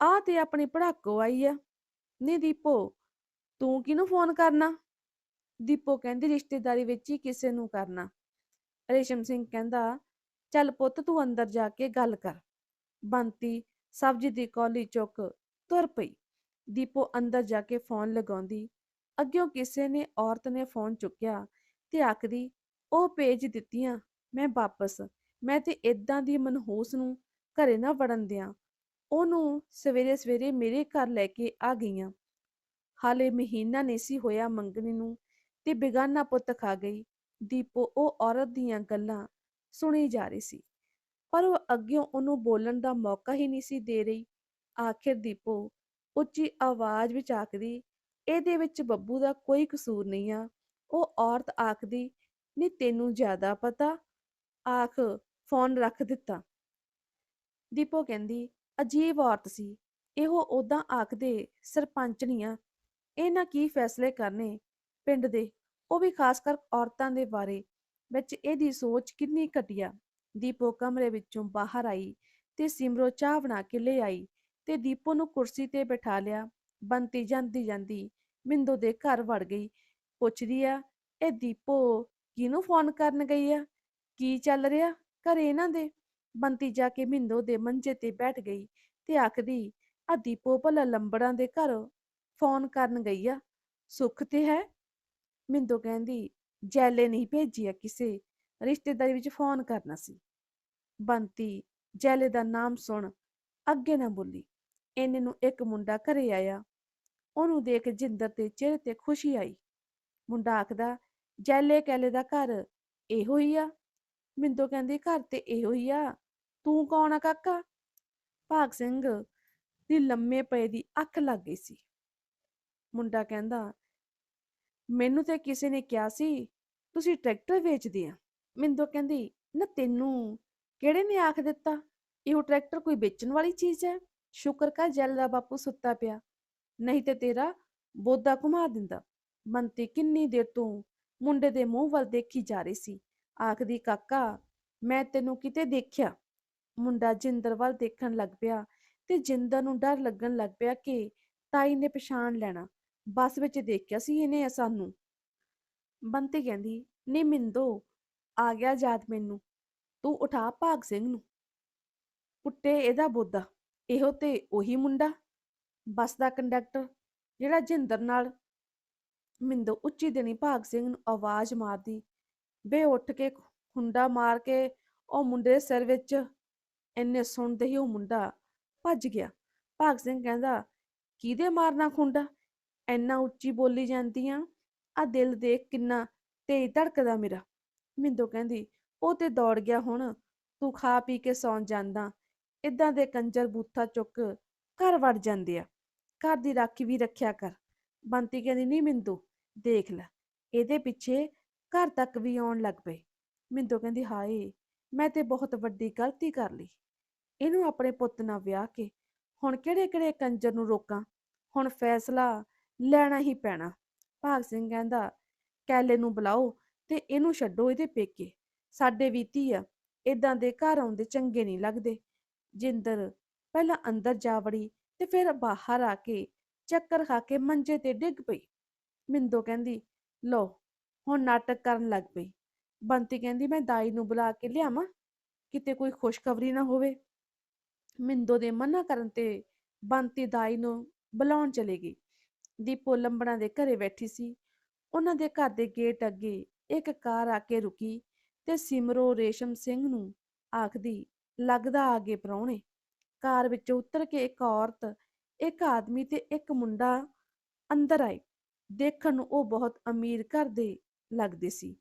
ਆ ਤੇ ਆਪਣੀ ਪੜਾਕੋ ਆਈ ਆ। ਨਹੀਂ ਦੀਪੋ, ਤੂੰ ਕਿਹਨੂੰ ਫੋਨ ਕਰਨਾ? ਦੀਪੋ ਕਹਿੰਦੀ ਰਿਸ਼ਤੇਦਾਰੀ ਵਿੱਚ ਹੀ ਕਿਸੇ ਨੂੰ ਕਰਨਾ। ਰੇਸ਼ਮ ਸਿੰਘ ਕਹਿੰਦਾ, ਚੱਲ ਪੁੱਤ ਤੂੰ ਅੰਦਰ ਜਾ ਕੇ ਗੱਲ ਕਰ। ਬੰਤੀ ਸਬਜ਼ੀ ਦੀ ਕੌਲੀ ਚੁੱਕ ਤੁਰ ਪਈ। ਦੀਪੋ ਅੰਦਰ ਜਾ ਕੇ ਫੋਨ ਲਗਾਉਂਦੀ, ਅੱਗਿਓਂ ਕਿਸੇ ਨੇ ਔਰਤ ਨੇ ਫੋਨ ਚੁੱਕਿਆ ਤੇ ਆਖਦੀ, ਉਹ ਭੇਜ ਦਿੱਤੀਆਂ, ਮੈਂ ਵਾਪਸ, ਮੈਂ ਤੇ ਇਦਾਂ ਦੀ ਮਨਹੂਸ ਨੂੰ ਘਰੇ ਨਾ ਵੜਨ ਦਿਆਂ। ਉਹਨੂੰ ਸਵੇਰੇ ਸਵੇਰੇ ਮੇਰੇ ਘਰ ਲੈ ਕੇ ਆ ਗਈਆਂ। ਹਾਲੇ ਮਹੀਨਾ ਨਹੀਂ ਸੀ ਹੋਇਆ ਮੰਗਣੀ ਨੂੰ ਤੇ ਬੇਗਾਨਾ ਪੁੱਤ ਖਾ ਗਈ। ਦੀਪੋ ਉਹ ਔਰਤ ਦੀਆਂ ਗੱਲਾਂ ਸੁਣੀ ਜਾ ਰਹੀ ਸੀ, ਪਰ ਉਹ ਅੱਗਿਓਂ ਉਹਨੂੰ ਬੋਲਣ ਦਾ ਮੌਕਾ ਹੀ ਨਹੀਂ ਸੀ ਦੇ ਰਹੀ। ਆਖਿਰ ਦੀਪੋ ਉੱਚੀ ਆਵਾਜ਼ ਵਿੱਚ ਆਖਦੀ, ਇਹਦੇ ਵਿੱਚ ਬੱਬੂ ਦਾ ਕੋਈ ਕਸੂਰ ਨਹੀਂ ਆ। ਉਹ ਔਰਤ ਆਖਦੀ, ਨੀ ਤੈਨੂੰ ਜ਼ਿਆਦਾ ਪਤਾ? ਆਖ, ਫੋਨ ਰੱਖ ਦਿੱਤਾ। ਦੀਪੋ ਕਹਿੰਦੀ ਅਜੀਬ ਔਰਤ ਸੀ। ਇਹੋ ਉਦਾਂ ਆਖਦੇ ਸਰਪੰਚਣੀਆਂ ਇਹਨਾਂ ਕੀ ਫੈਸਲੇ ਕਰਨੇ ਪਿੰਡ ਦੇ। ਉਹ ਵੀ ਖਾਸ ਕਰ ਔਰਤਾਂ ਦੇ ਬਾਰੇ ਵਿੱਚ ਇਹਦੀ ਸੋਚ ਕਿੰਨੀ ਘਟੀਆ। ਦੀਪੋ ਕਮਰੇ ਵਿੱਚੋਂ ਬਾਹਰ ਆਈ ਤੇ ਸਿਮਰੋ ਚਾਹ ਬਣਾ ਕੇ ਲੈ ਆਈ ਤੇ ਦੀਪੋ ਨੂੰ ਕੁਰਸੀ ਤੇ ਬਿਠਾ ਲਿਆ। ਬੰਤੀ ਜਾਂਦੀ ਜਾਂਦੀ ਮਿੰਦੋ ਦੇ ਘਰ ਵੜ ਗਈ। ਪੁੱਛਦੀ ਆ, ਇਹ ਦੀਪੋ ਕਿਹਨੂੰ ਫੋਨ ਕਰਨ ਗਈ ਆ? ਕੀ ਚੱਲ ਰਿਹਾ ਘਰੇ ਇਹਨਾਂ ਦੇ? ਬੰਤੀ ਜਾ ਕੇ ਮਿੰਦੋ ਦੇ ਮੰਜੇ ਤੇ ਬੈਠ ਗਈ ਤੇ ਆਖਦੀ ਆ ਦੀਪੋ ਭਲਾ ਲੰਬੜਾਂ ਦੇ ਘਰ ਫੋਨ ਕਰਨ ਗਈ ਆ, ਸੁੱਖ ਤੇ ਹੈ? ਮਿੰਦੋ ਕਹਿੰਦੀ, ਜੈਲੇ ਨਹੀਂ ਭੇਜੀ ਆ ਕਿਸੇ, ਰਿਸ਼ਤੇਦਾਰੀ ਵਿੱਚ ਫੋਨ ਕਰਨਾ ਸੀ। ਬੰਤੀ, ਜੈਲੇ ਦਾ ਨਾਮ ਸੁਣ, ਅੱਗੇ ਨਾ ਬੋਲੀ। ਇਹਨੇ ਨੂੰ ਇੱਕ ਮੁੰਡਾ ਘਰੇ ਆਇਆ। ਉਹਨੂੰ ਦੇਖ ਜਿੰਦਰ ਦੇ ਚਿਹਰੇ ਤੇ ਖੁਸ਼ੀ ਆਈ। ਮੁੰਡਾ ਆਖਦਾ, ਜੈਲੇ ਕੈਲੇ ਦਾ ਘਰ ਇਹੋ ਹੀ ਆ? ਮਿੰਦੋ ਕਹਿੰਦੀ, ਘਰ ਤੇ ਇਹੋ ਹੀ ਆ। ਤੂੰ ਕੌਣ ਆ ਕਾਕਾ? ਭਾਗ ਸਿੰਘ ਦੀ ਲੰਮੇ ਪਏ ਦੀ ਅੱਖ ਲੱਗ ਗਈ ਸੀ। ਮੁੰਡਾ ਕਹਿੰਦਾ, ਮੈਨੂੰ ਤੇ ਕਿਸੇ ਨੇ ਕਿਹਾ ਸੀ, ਤੁਸੀਂ ਟਰੈਕਟਰ ਵੇਚਦੇ ਆ। ਮਿੰਦੋ ਕਹਿੰਦੀ, ਨਾ ਤੈਨੂੰ ਕਿਹੜੇ ਨੇ ਆਖ ਦਿੱਤਾ? ਇਹੋ ਟਰੈਕਟਰ ਕੋਈ ਵੇਚਣ ਵਾਲੀ ਚੀਜ਼ ਹੈ? ਸ਼ੁਕਰ ਕਰ ਜੈਲ ਦਾ ਬਾਪੂ ਸੁੱਤਾ ਪਿਆ। ਨਹੀਂ ਤੇ ਤੇਰਾ ਬੋਦਾ ਘੁਮਾ ਦਿੰਦਾ। ਬੰਤੀ ਕਿੰਨੀ ਦੇਰ ਤੋਂ ਮੁੰਡੇ ਦੇ ਮੂੰਹ ਵੱਲ ਦੇਖੀ ਜਾ ਰਹੀ ਸੀ। ਆਖਦੀ, ਕਾਕਾ, ਮੈਂ ਤੈਨੂੰ ਕਿਤੇ ਦੇਖਿਆ। ਮੁੰਡਾ ਜਿੰਦਰ ਵੱਲ ਦੇਖਣ ਲੱਗ ਪਿਆ ਤੇ ਜਿੰਦਰ ਨੂੰ ਡਰ ਲੱਗਣ ਲੱਗ ਪਿਆ ਕਿ ਤਾਈ ਨੇ ਪਛਾਣ ਲੈਣਾ। ਬੱਸ ਵਿੱਚ ਦੇਖਿਆ ਸੀ ਇਹਨੇ ਸਾਨੂੰ। ਬੰਤੀ ਕਹਿੰਦੀ ਨੀ ਮਿੰਦੋ, ਆ ਗਿਆ ਯਾਦ ਮੈਨੂੰ। ਤੂੰ ਉਠਾ ਭਾਗ ਸਿੰਘ ਨੂੰ। ਪੁੱਟੇ ਇਹਦਾ ਬੋਦਾ। ਇਹੋ ਤੇ ਉਹੀ ਮੁੰਡਾ। ਬੱਸ ਦਾ ਕੰਡਕਟਰ, ਜਿਹੜਾ ਜਿੰਦਰ ਨਾਲ ਮਿੰਦੋ ਉੱਚੀ ਦੇਣੀ ਭਾਗ ਸਿੰਘ ਨੂੰ ਆਵਾਜ਼ ਮਾਰਦੀ। ਬੇ ਉੱਠ ਕੇ ਖੁੰਡਾ ਮਾਰ ਕੇ ਉਹ ਮੁੰਡੇ ਦੇ ਸਿਰ ਵਿੱਚ ਇੰਨੇ ਸੁਣਦੇ ਹੀ ਉਹ ਮੁੰਡਾ ਭੱਜ ਗਿਆ। ਭਾਗ ਸਿੰਘ ਕਹਿੰਦਾ, ਕਿਹਦੇ ਮਾਰਨਾ ਖੁੰਡਾ? ਇੰਨਾ ਉੱਚੀ ਬੋਲੀ ਜਾਂਦੀ ਆ ਆ ਦਿਲ ਦੇਖ ਕਿੰਨਾ ਤੇਜ਼ ਧੜਕਦਾ ਮੇਰਾ। ਮਿੰਦੋ ਕਹਿੰਦੀ, ਉਹ ਤੇ ਦੌੜ ਗਿਆ ਹੁਣ, ਤੂੰ ਖਾ ਪੀ ਕੇ ਸੌਂ ਜਾਂਦਾ। ਇਦਾਂ ਦੇ ਕੰਜਰ ਬੂਥਾ ਚੁੱਕ ਘਰ ਵੜ ਜਾਂਦੇ ਆ। ਘਰ ਦੀ ਰਾਖੀ ਵੀ ਰੱਖਿਆ ਕਰ। ਬੰਤੀ ਕਹਿੰਦੀ, ਨਹੀਂ ਮਿੰਦੂ, ਦੇਖ ਲੈ, ਇਹਦੇ ਪਿੱਛੇ ਘਰ ਤੱਕ ਵੀ ਆਉਣ ਲੱਗ ਪਏ। ਮਿੰਦੂ ਕਹਿੰਦੀ, ਹਾਏ, ਮੈਂ ਤੇ ਬਹੁਤ ਵੱਡੀ ਗਲਤੀ ਕਰ ਲਈ। ਇਹਨੂੰ ਆਪਣੇ ਪੁੱਤ ਨਾਲ ਵਿਆਹ ਕੇ ਹੁਣ ਕਿਹੜੇ ਕਿਹੜੇ ਕੰਜਰ ਨੂੰ ਰੋਕਾਂ? ਹੁਣ ਫੈਸਲਾ ਲੈਣਾ ਹੀ ਪੈਣਾ। ਭਾਗ ਸਿੰਘ ਕਹਿੰਦਾ, ਕੈਲੇ ਨੂੰ ਬੁਲਾਓ ਤੇ ਇਹਨੂੰ ਛੱਡੋ ਇਹਦੇ ਪੇਕੇ। ਸਾਡੇ ਵੀਤੀ ਆ ਇਦਾਂ ਦੇ ਘਰ ਆਉਂਦੇ ਚੰਗੇ ਨਹੀਂ ਲੱਗਦੇ। ਜਿੰਦਰ ਪਹਿਲਾਂ ਅੰਦਰ ਜਾ ਵੜੀ ਤੇ ਫਿਰ ਬਾਹਰ ਆ ਕੇ ਚੱਕਰ ਖਾ ਕੇ ਮੰਜੇ ਤੇ ਡਿੱਗ ਪਈ। ਮਿੰਦੋ ਕਹਿੰਦੀ ਲੋ ਹੁਣ ਨਾਟਕ ਕਰਨ ਲੱਗ ਪਈ। ਬੰਤੀ ਕਹਿੰਦੀ, ਮੈਂ ਦਾਈ ਨੂੰ ਬੁਲਾ ਕੇ ਲਿਆਵਾਂ। ਕਿਤੇ ਕੋਈ ਖੁਸ਼ਖਬਰੀ ਨਾ ਹੋਵੇ। ਮਿੰਦੋ ਦੇ ਮਨਾ ਕਰਨ ਤੇ ਬੰਤੀ ਦਾਈ ਨੂੰ ਬੁਲਾਉਣ ਚਲੇ ਗਈ। ਦੀਪੋ ਲੰਬੜਾਂ ਦੇ ਘਰੇ ਬੈਠੀ ਸੀ। ਉਹਨਾਂ ਦੇ ਘਰ ਦੇ ਗੇਟ ਅੱਗੇ ਇੱਕ ਕਾਰ ਆ ਕੇ ਰੁਕੀ ਤੇ ਸਿਮਰੋ ਰੇਸ਼ਮ ਸਿੰਘ ਨੂੰ ਆਖਦੀ, ਲੱਗਦਾ ਆਗੇ ਪ੍ਰਾਹੁਣੇ। ਕਾਰ ਵਿੱਚੋਂ ਉਤਰ ਕੇ ਇੱਕ ਔਰਤ, ਇੱਕ ਆਦਮੀ ਤੇ ਇੱਕ ਮੁੰਡਾ ਅੰਦਰ ਆਏ। ਦੇਖਣ ਨੂੰ ਉਹ ਬਹੁਤ ਅਮੀਰ ਘਰ ਦੇ ਲੱਗਦੇ ਸੀ।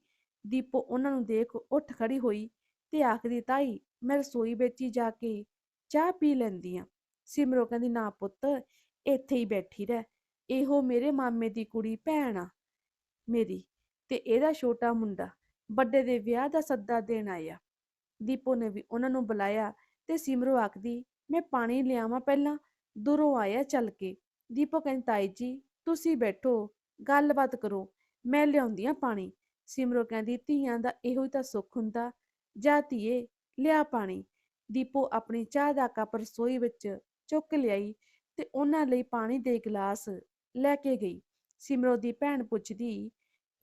ਦੀਪੋ ਉਹਨਾਂ ਨੂੰ ਦੇਖ ਉੱਠ ਖੜੀ ਹੋਈ ਤੇ ਆਖਦੀ, ਤਾਈ, ਮੈਂ ਰਸੋਈ ਵਿੱਚ ਹੀ ਜਾ ਕੇ ਚਾਹ ਪੀ ਲੈਂਦੀ ਆ। ਸਿਮਰੋ ਕਹਿੰਦੀ, ਨਾ ਪੁੱਤ, ਇੱਥੇ ਹੀ ਬੈਠੀ ਰਹਿ। ਇਹੋ ਮੇਰੇ ਮਾਮੇ ਦੀ ਕੁੜੀ ਭੈਣ ਆ ਮੇਰੀ ਤੇ ਇਹਦਾ ਛੋਟਾ ਮੁੰਡਾ। ਵੱਡੇ ਦੇ ਵਿਆਹ ਦਾ ਸੱਦਾ ਦੇਣ ਆਇਆ। ਦੀਪੋ ਨੇ ਵੀ ਉਹਨਾਂ ਨੂੰ ਬੁਲਾਇਆ ਤੇ ਸਿਮਰੋ ਆਖਦੀ, ਮੈਂ ਪਾਣੀ ਲਿਆਵਾਂ ਪਹਿਲਾਂ, ਦੂਰੋਂ ਆਇਆ ਚੱਲ ਕੇ। ਦੀਪੋ ਕਹਿੰਦੀ, ਤਾਈ ਜੀ, ਤੁਸੀਂ ਬੈਠੋ, ਗੱਲਬਾਤ ਕਰੋ, ਮੈਂ ਲਿਆਉਂਦੀ ਆ ਪਾਣੀ। ਸਿਮਰੋ ਕਹਿੰਦੀ, ਧੀਆਂ ਦਾ ਇਹੋ ਹੀ ਤਾਂ ਸੁੱਖ ਹੁੰਦਾ। ਜਾ ਧੀਏ, ਲਿਆ ਪਾਣੀ। ਦੀਪੋ ਆਪਣੀ ਚਾਹ ਦਾ ਕੱਪ ਰਸੋਈ ਵਿੱਚ ਚੁੱਕ ਲਿਆਈ ਤੇ ਉਹਨਾਂ ਲਈ ਪਾਣੀ ਦੇ ਗਲਾਸ ਲੈ ਕੇ ਗਈ। ਸਿਮਰੋ ਦੀ ਭੈਣ ਪੁੱਛਦੀ,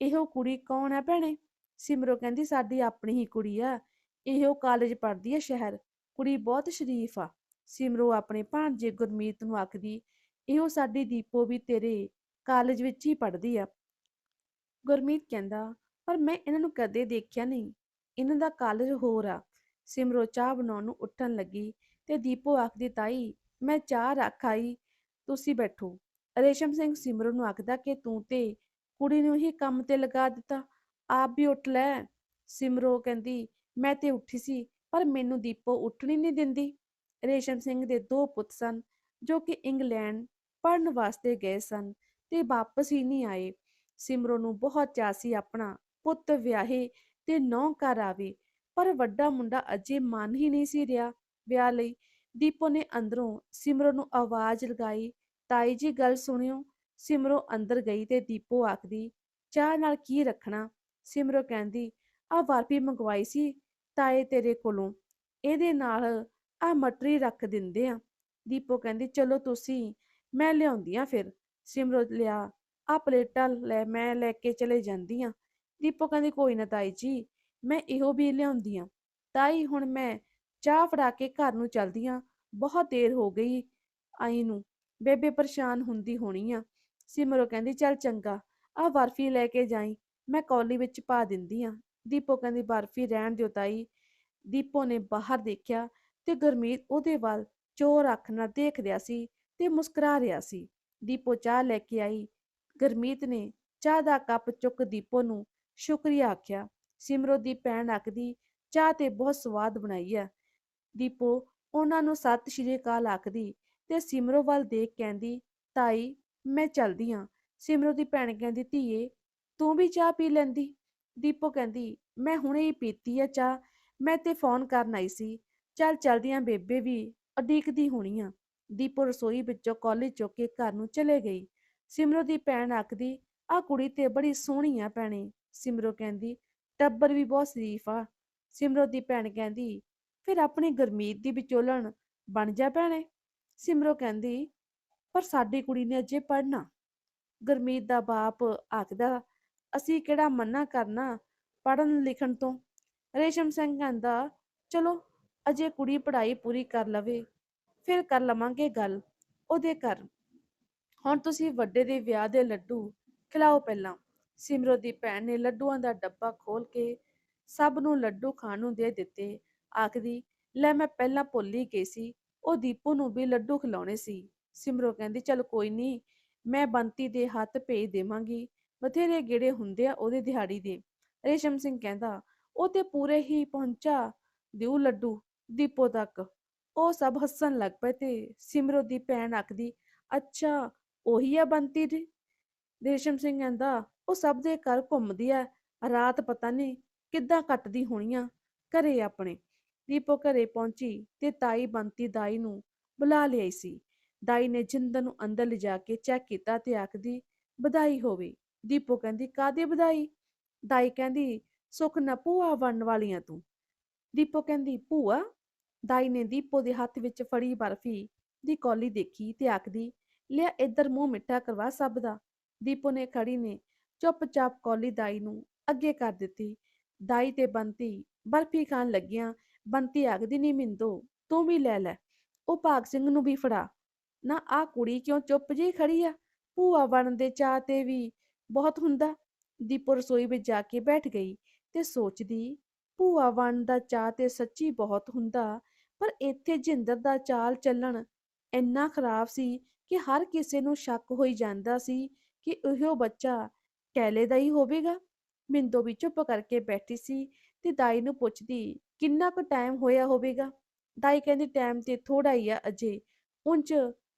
ਇਹੋ ਕੁੜੀ ਕੌਣ ਹੈ ਭੈਣੇ? ਸਿਮਰੋ ਕਹਿੰਦੀ, ਸਾਡੀ ਆਪਣੀ ਹੀ ਕੁੜੀ ਆ। ਇਹੋ ਕਾਲਜ ਪੜ੍ਹਦੀ ਆ ਸ਼ਹਿਰ। ਕੁੜੀ ਬਹੁਤ ਸ਼ਰੀਫ ਆ। ਸਿਮਰੋ ਆਪਣੇ ਭਾਣਜੇ ਗੁਰਮੀਤ ਨੂੰ ਆਖਦੀ, ਇਹੋ ਸਾਡੀ ਦੀਪੋ ਵੀ ਤੇਰੇ ਕਾਲਜ ਵਿੱਚ ਹੀ ਪੜ੍ਹਦੀ ਆ। ਗੁਰਮੀਤ ਕਹਿੰਦਾ, ਪਰ ਮੈਂ ਇਹਨਾਂ ਨੂੰ ਕਦੇ ਦੇਖਿਆ ਨਹੀਂ। ਇਹਨਾਂ ਦਾ ਕਾਲਜ ਹੋਰ ਆ। ਸਿਮਰੋ ਚਾਹ ਬਣਾਉਣ ਨੂੰ ਉੱਠਣ ਲੱਗੀ ਤੇ ਦੀਪੋ ਆਖਦੀ, ਤਾਈ, ਮੈਂ ਚਾਹ ਰੱਖ ਆਈ, ਤੁਸੀਂ ਬੈਠੋ। ਰੇਸ਼ਮ ਸਿੰਘ ਸਿਮਰੋ ਨੂੰ ਆਖਦਾ ਕਿ ਤੂੰ ਤੇ ਕੁੜੀ ਨੂੰ ਹੀ ਕੰਮ ਤੇ ਲਗਾ ਦਿੱਤਾ, ਆਪ ਵੀ ਉੱਠ ਲੈ। ਸਿਮਰੋ ਕਹਿੰਦੀ, ਮੈਂ ਤੇ ਉੱਠੀ ਸੀ, ਪਰ ਮੈਨੂੰ ਦੀਪੋ ਉੱਠਣੀ ਨਹੀਂ ਦਿੰਦੀ। ਰੇਸ਼ਮ ਸਿੰਘ ਦੇ ਦੋ ਪੁੱਤ ਸਨ, ਜੋ ਕਿ ਇੰਗਲੈਂਡ ਪੜਨ ਵਾਸਤੇ ਗਏ ਸਨ ਤੇ ਵਾਪਸ ਹੀ ਨਹੀਂ ਆਏ। ਸਿਮਰੋ ਨੂੰ ਬਹੁਤ ਚਾਅ ਸੀ ਆਪਣਾ ਪੁੱਤ ਵਿਆਹੇ ਤੇ ਨੌ ਘਰ ਆਵੇ। ਪਰ ਵੱਡਾ ਮੁੰਡਾ ਅਜੇ ਮਨ ਹੀ ਨਹੀਂ ਸੀ ਰਿਹਾ ਵਿਆਹ ਲਈ। ਦੀਪੋ ਨੇ ਅੰਦਰੋਂ ਸਿਮਰੋ ਨੂੰ ਆਵਾਜ਼ ਲਗਾਈ, ਤਾਈ ਜੀ, ਗੱਲ ਸੁਣਿਓ। ਸਿਮਰੋ ਅੰਦਰ ਗਈ ਤੇ ਦੀਪੋ ਆਖਦੀ, ਚਾਹ ਨਾਲ ਕੀ ਰੱਖਣਾ? ਸਿਮਰੋ ਕਹਿੰਦੀ, ਆ ਬਰਫੀ ਮੰਗਵਾਈ ਸੀ ਤਾਏ ਤੇਰੇ ਕੋਲੋਂ। ਇਹਦੇ ਨਾਲ ਆ ਮਟਰੀ ਰੱਖ ਦਿੰਦੇ ਆ। ਦੀਪੋ ਕਹਿੰਦੀ, ਚਲੋ ਤੁਸੀਂ, ਮੈਂ ਲਿਆਉਂਦੀ ਆ ਫਿਰ। ਸਿਮਰੋ ਲਿਆ, ਆ ਪਲੇਟਾਂ ਲੈ, ਮੈਂ ਲੈ ਕੇ ਚਲੇ ਜਾਂਦੀ ਆ। ਦੀਪੋ ਕਹਿੰਦੀ, ਕੋਈ ਨਾ ਤਾਈ ਜੀ ਮੈਂ ਇਹੋ ਵੀ ਲਿਆਉਂਦੀ ਆ। ਤਾਈ, ਹੁਣ ਮੈਂ ਚਾਹ ਫੜਾ ਕੇ ਘਰ ਨੂੰ ਚਲਦੀ ਆ। ਬਹੁਤ ਦੇਰ ਹੋ ਗਈ ਆਈ ਨੂੰ। ਬੇਬੇ ਪਰੇਸ਼ਾਨ ਹੁੰਦੀ ਹੋਣੀ ਆ। ਸਿਮਰੋ ਕਹਿੰਦੀ, ਚੱਲ ਚੰਗਾ ਆ ਬਰਫੀ ਲੈ ਕੇ ਜਾਈ। ਮੈਂ ਕੌਲੀ ਵਿੱਚ ਪਾ ਦਿੰਦੀ ਆ। ਦੀਪੋ ਕਹਿੰਦੀ, ਬਰਫੀ ਰਹਿਣ ਦਿਓ ਤਾਈ। ਦੀਪੋ ਨੇ ਬਾਹਰ ਦੇਖਿਆ ਤੇ ਗੁਰਮੀਤ ਉਹਦੇ ਵੱਲ ਚੋਰ ਅੱਖ ਨਾਲ ਦੇਖ ਰਿਹਾ ਸੀ ਤੇ ਮੁਸਕਰਾ ਰਿਹਾ ਸੀ। ਦੀਪੋ ਚਾਹ ਲੈ ਕੇ ਆਈ। ਗੁਰਮੀਤ ਨੇ ਚਾਹ ਦਾ ਕੱਪ ਚੁੱਕ ਦੀਪੋ ਨੂੰ ਸ਼ੁਕਰੀਆ ਆਖਿਆ। ਸਿਮਰੋ ਦੀ ਭੈਣ ਆਖਦੀ, ਚਾਹ ਤੇ ਬਹੁਤ ਸਵਾਦ ਬਣਾਈ ਆ। ਦੀਪੋ ਉਹਨਾਂ ਨੂੰ ਸਤਿ ਸ਼੍ਰੀ ਅਕਾਲ ਆਖਦੀ ਤੇ ਸਿਮਰੋ ਵੱਲ ਦੇਖ ਕਹਿੰਦੀ, ਤਾਈ, ਮੈਂ ਚਲਦੀ ਆਂ। ਸਿਮਰੋ ਦੀ ਭੈਣ ਕਹਿੰਦੀ, ਧੀਏ, ਤੂੰ ਵੀ ਚਾਹ ਪੀ ਲੈਂਦੀ? ਦੀਪੋ ਕਹਿੰਦੀ, ਮੈਂ ਹੁਣੇ ਹੀ ਪੀਤੀ ਆ ਚਾਹ, ਮੈਂ ਤੇ ਫੋਨ ਕਰਨ ਆਈ ਸੀ। ਚੱਲ ਚਲਦੀ ਆਂ ਬੇਬੇ ਵੀ ਉਡੀਕਦੀ ਹੋਣੀ ਆ। ਦੀਪੋ ਰਸੋਈ ਵਿੱਚੋਂ ਕਾਲਜ ਚੁੱਕ ਕੇ ਘਰ ਨੂੰ ਚਲੇ ਗਈ। ਸਿਮਰੋ ਦੀ ਭੈਣ ਆਖਦੀ ਆ ਕੁੜੀ ਤੇ ਬੜੀ ਸੋਹਣੀ ਆ ਭੈਣੇ। ਸਿਮਰੋ ਕਹਿੰਦੀ ਟੱਬਰ ਵੀ ਬਹੁਤ ਸ਼ਰੀਫ ਆ। ਸਿਮਰੋ ਦੀ ਭੈਣ ਕਹਿੰਦੀ, ਫਿਰ ਆਪਣੀ ਗੁਰਮੀਤ ਦੀ ਵਿਚੋਲਣ ਬਣ ਜਾ ਭੈਣੇ। ਸਿਮਰੋ ਕਹਿੰਦੀ, ਪਰ ਸਾਡੀ ਕੁੜੀ ਨੇ ਅਜੇ ਪੜ੍ਹਨਾ। ਗੁਰਮੀਤ ਦਾ ਬਾਪ ਆਖਦਾ, ਅਸੀਂ ਕਿਹੜਾ ਮੰਨਾ ਕਰਨਾ ਪੜਨ ਲਿਖਣ ਤੋਂ? ਰੇਸ਼ਮ ਸਿੰਘ ਕਹਿੰਦਾ, ਚਲੋ, ਅਜੇ ਕੁੜੀ ਪੜ੍ਹਾਈ ਪੂਰੀ ਕਰ ਲਵੇ, ਫਿਰ ਕਰ ਲਵਾਂਗੇ ਗੱਲ ਉਹਦੇ ਘਰ। ਹੁਣ ਤੁਸੀਂ ਵੱਡੇ ਦੇ ਵਿਆਹ ਦੇ ਲੱਡੂ ਖਿਲਾਓ ਪਹਿਲਾਂ। ਸਿਮਰੋ ਦੀ ਭੈਣ ਨੇ ਲੱਡੂਆਂ ਦਾ ਡੱਬਾ ਖੋਲ ਕੇ ਸਭ ਨੂੰ ਲੱਡੂ ਖਾਣ ਨੂੰ ਦੇ ਦਿੱਤੇ। ਆਖਦੀ, ਲੈ ਮੈਂ ਪਹਿਲਾਂ ਭੁੱਲ ਹੀ ਗਈ ਸੀ। ਉਹ ਦੀਪੂ ਨੂੰ ਵੀ ਲੱਡੂ ਖਿਲਾਉਣੇ ਸੀ। ਸਿਮਰੋ ਕਹਿੰਦੀ, ਚਲ ਕੋਈ ਨਹੀਂ, ਮੈਂ ਬੰਤੀ ਦੇ ਹੱਥ ਭੇਜ ਦੇਵਾਂਗੀ। ਬਥੇਰੇ ਗੇੜੇ ਹੁੰਦੇ ਆ ਉਹਦੇ ਦਿਹਾੜੀ ਦੇ। ਰੇਸ਼ਮ ਸਿੰਘ ਕਹਿੰਦਾ, ਉਹ ਤੇ ਪੂਰੇ ਹੀ ਪਹੁੰਚਾ ਦਿਉ ਲੱਡੂ, ਦੀਪੋ ਤੱਕ। ਉਹ ਸਭ ਹੱਸਣ ਲੱਗ ਪਏ ਤੇ ਸਿਮਰੋ ਦੀ ਭੈਣ ਆਖਦੀ, ਅੱਛਾ, ਉਹੀ ਆ ਬੰਤੀ ਜੀ ਰੇਸ਼ਮ ਸਿੰਘ ਕਹਿੰਦਾ ਉਹ ਸਭ ਦੇ ਘਰ ਘੁੰਮਦੀ ਆ, ਰਾਤ ਪਤਾ ਨਹੀਂ ਕਿੱਦਾਂ ਕੱਟਦੀ ਹੋਣੀ ਆ, ਘਰੇ ਆਪਣੇ। ਦੀਪੋ ਘਰੇ ਪਹੁੰਚੀ ਤੇ ਤਾਈ ਬੰਤੀ ਦਾਈ ਨੂੰ ਬੁਲਾ ਲਿਆਈ ਸੀ। ਦਾਈ ਨੇ ਜਿੰਦਰ ਨੂੰ ਅੰਦਰ ਲਿਜਾ ਕੇ ਚੈੱਕ ਕੀਤਾ ਤੇ ਆਖਦੀ, ਵਧਾਈ ਹੋਵੇ। ਦੀਪੋ ਕਹਿੰਦੀ ਕਾਦੀ ਵਧਾਈ? ਦਾਈ ਕਹਿੰਦੀ, ਸੁੱਖ ਨਾ ਭੂਆ ਬਣਨ ਵਾਲੀਆਂ ਤੂੰ। ਦੀਪੋ ਕਹਿੰਦੀ, ਭੂਆ? ਦਾਈ ਨੇ ਦੀਪੋ ਦੇ ਹੱਥ ਵਿੱਚ ਫੜੀ ਬਰਫੀ ਦੀ ਕੌਲੀ ਦੇਖੀ ਤੇ ਆਖਦੀ, ਲਿਆ ਇੱਧਰ ਮੂੰਹ ਮਿੱਠਾ ਕਰਵਾ ਸਭ ਦਾ। ਦੀਪੋ ਨੇ ਖੜੀ ਨੇ ਚੁੱਪਚਾਪ ਕੌਲੀ ਦਾਈ ਨੂੰ ਅੱਗੇ ਕਰ ਦਿੱਤੀ। ਦਾਈ ਤੇ ਬੰਤੀ ਬਰਫੀ ਖਾਣ ਲੱਗੀਆਂ। ਬੰਤੀ ਆਖਦੀ ਨਹੀਂ ਮਿੰਦੋ, ਤੂੰ ਵੀ ਲੈ ਲੈ। ਉਹ ਭਾਗ ਸਿੰਘ ਨੂੰ ਵੀ ਫੜਾ। ਨਾ ਆ ਕੁੜੀ ਕਿਉਂ ਚੁੱਪ ਜਿਹੀ ਖੜੀ ਆ? ਭੂਆ ਬਣਨ ਦੇ ਚਾਅ ਤੇ ਵੀ ਬਹੁਤ ਹੁੰਦਾ। ਦੀਪੋ ਰਸੋਈ ਵਿੱਚ ਜਾ ਕੇ ਬੈਠ ਗਈ ਤੇ ਸੋਚਦੀ, ਭੂਆ ਬਣਨ ਦਾ ਚਾਅ ਤੇ ਸੱਚੀ ਬਹੁਤ ਹੁੰਦਾ, ਪਰ ਇੱਥੇ ਜਿੰਦਰ ਦਾ ਚਾਲ ਚੱਲਣ ਇੰਨਾ ਖਰਾਬ ਸੀ ਕਿ ਹਰ ਕਿਸੇ ਨੂੰ ਸ਼ੱਕ ਹੋਈ ਜਾਂਦਾ ਸੀ ਕਿ ਇਹੋ ਬੱਚਾ ਕਹਿਲੇ ਦਾ ਹੀ ਹੋਵੇਗਾ। ਮਿੰਦੋ ਵੀ ਚੁੱਪ ਕਰਕੇ ਬੈਠੀ ਸੀ ਤੇ ਦਾਈ ਨੂੰ ਪੁੱਛਦੀ, ਕਿੰਨਾ ਕੁ ਟਾਈਮ ਹੋਇਆ ਹੋਵੇਗਾ? ਦਾਈ ਕਹਿੰਦੀ ਟਾਈਮ ਤੇ ਥੋੜਾ ਹੀ ਆ ਅਜੇ। ਉਂਝ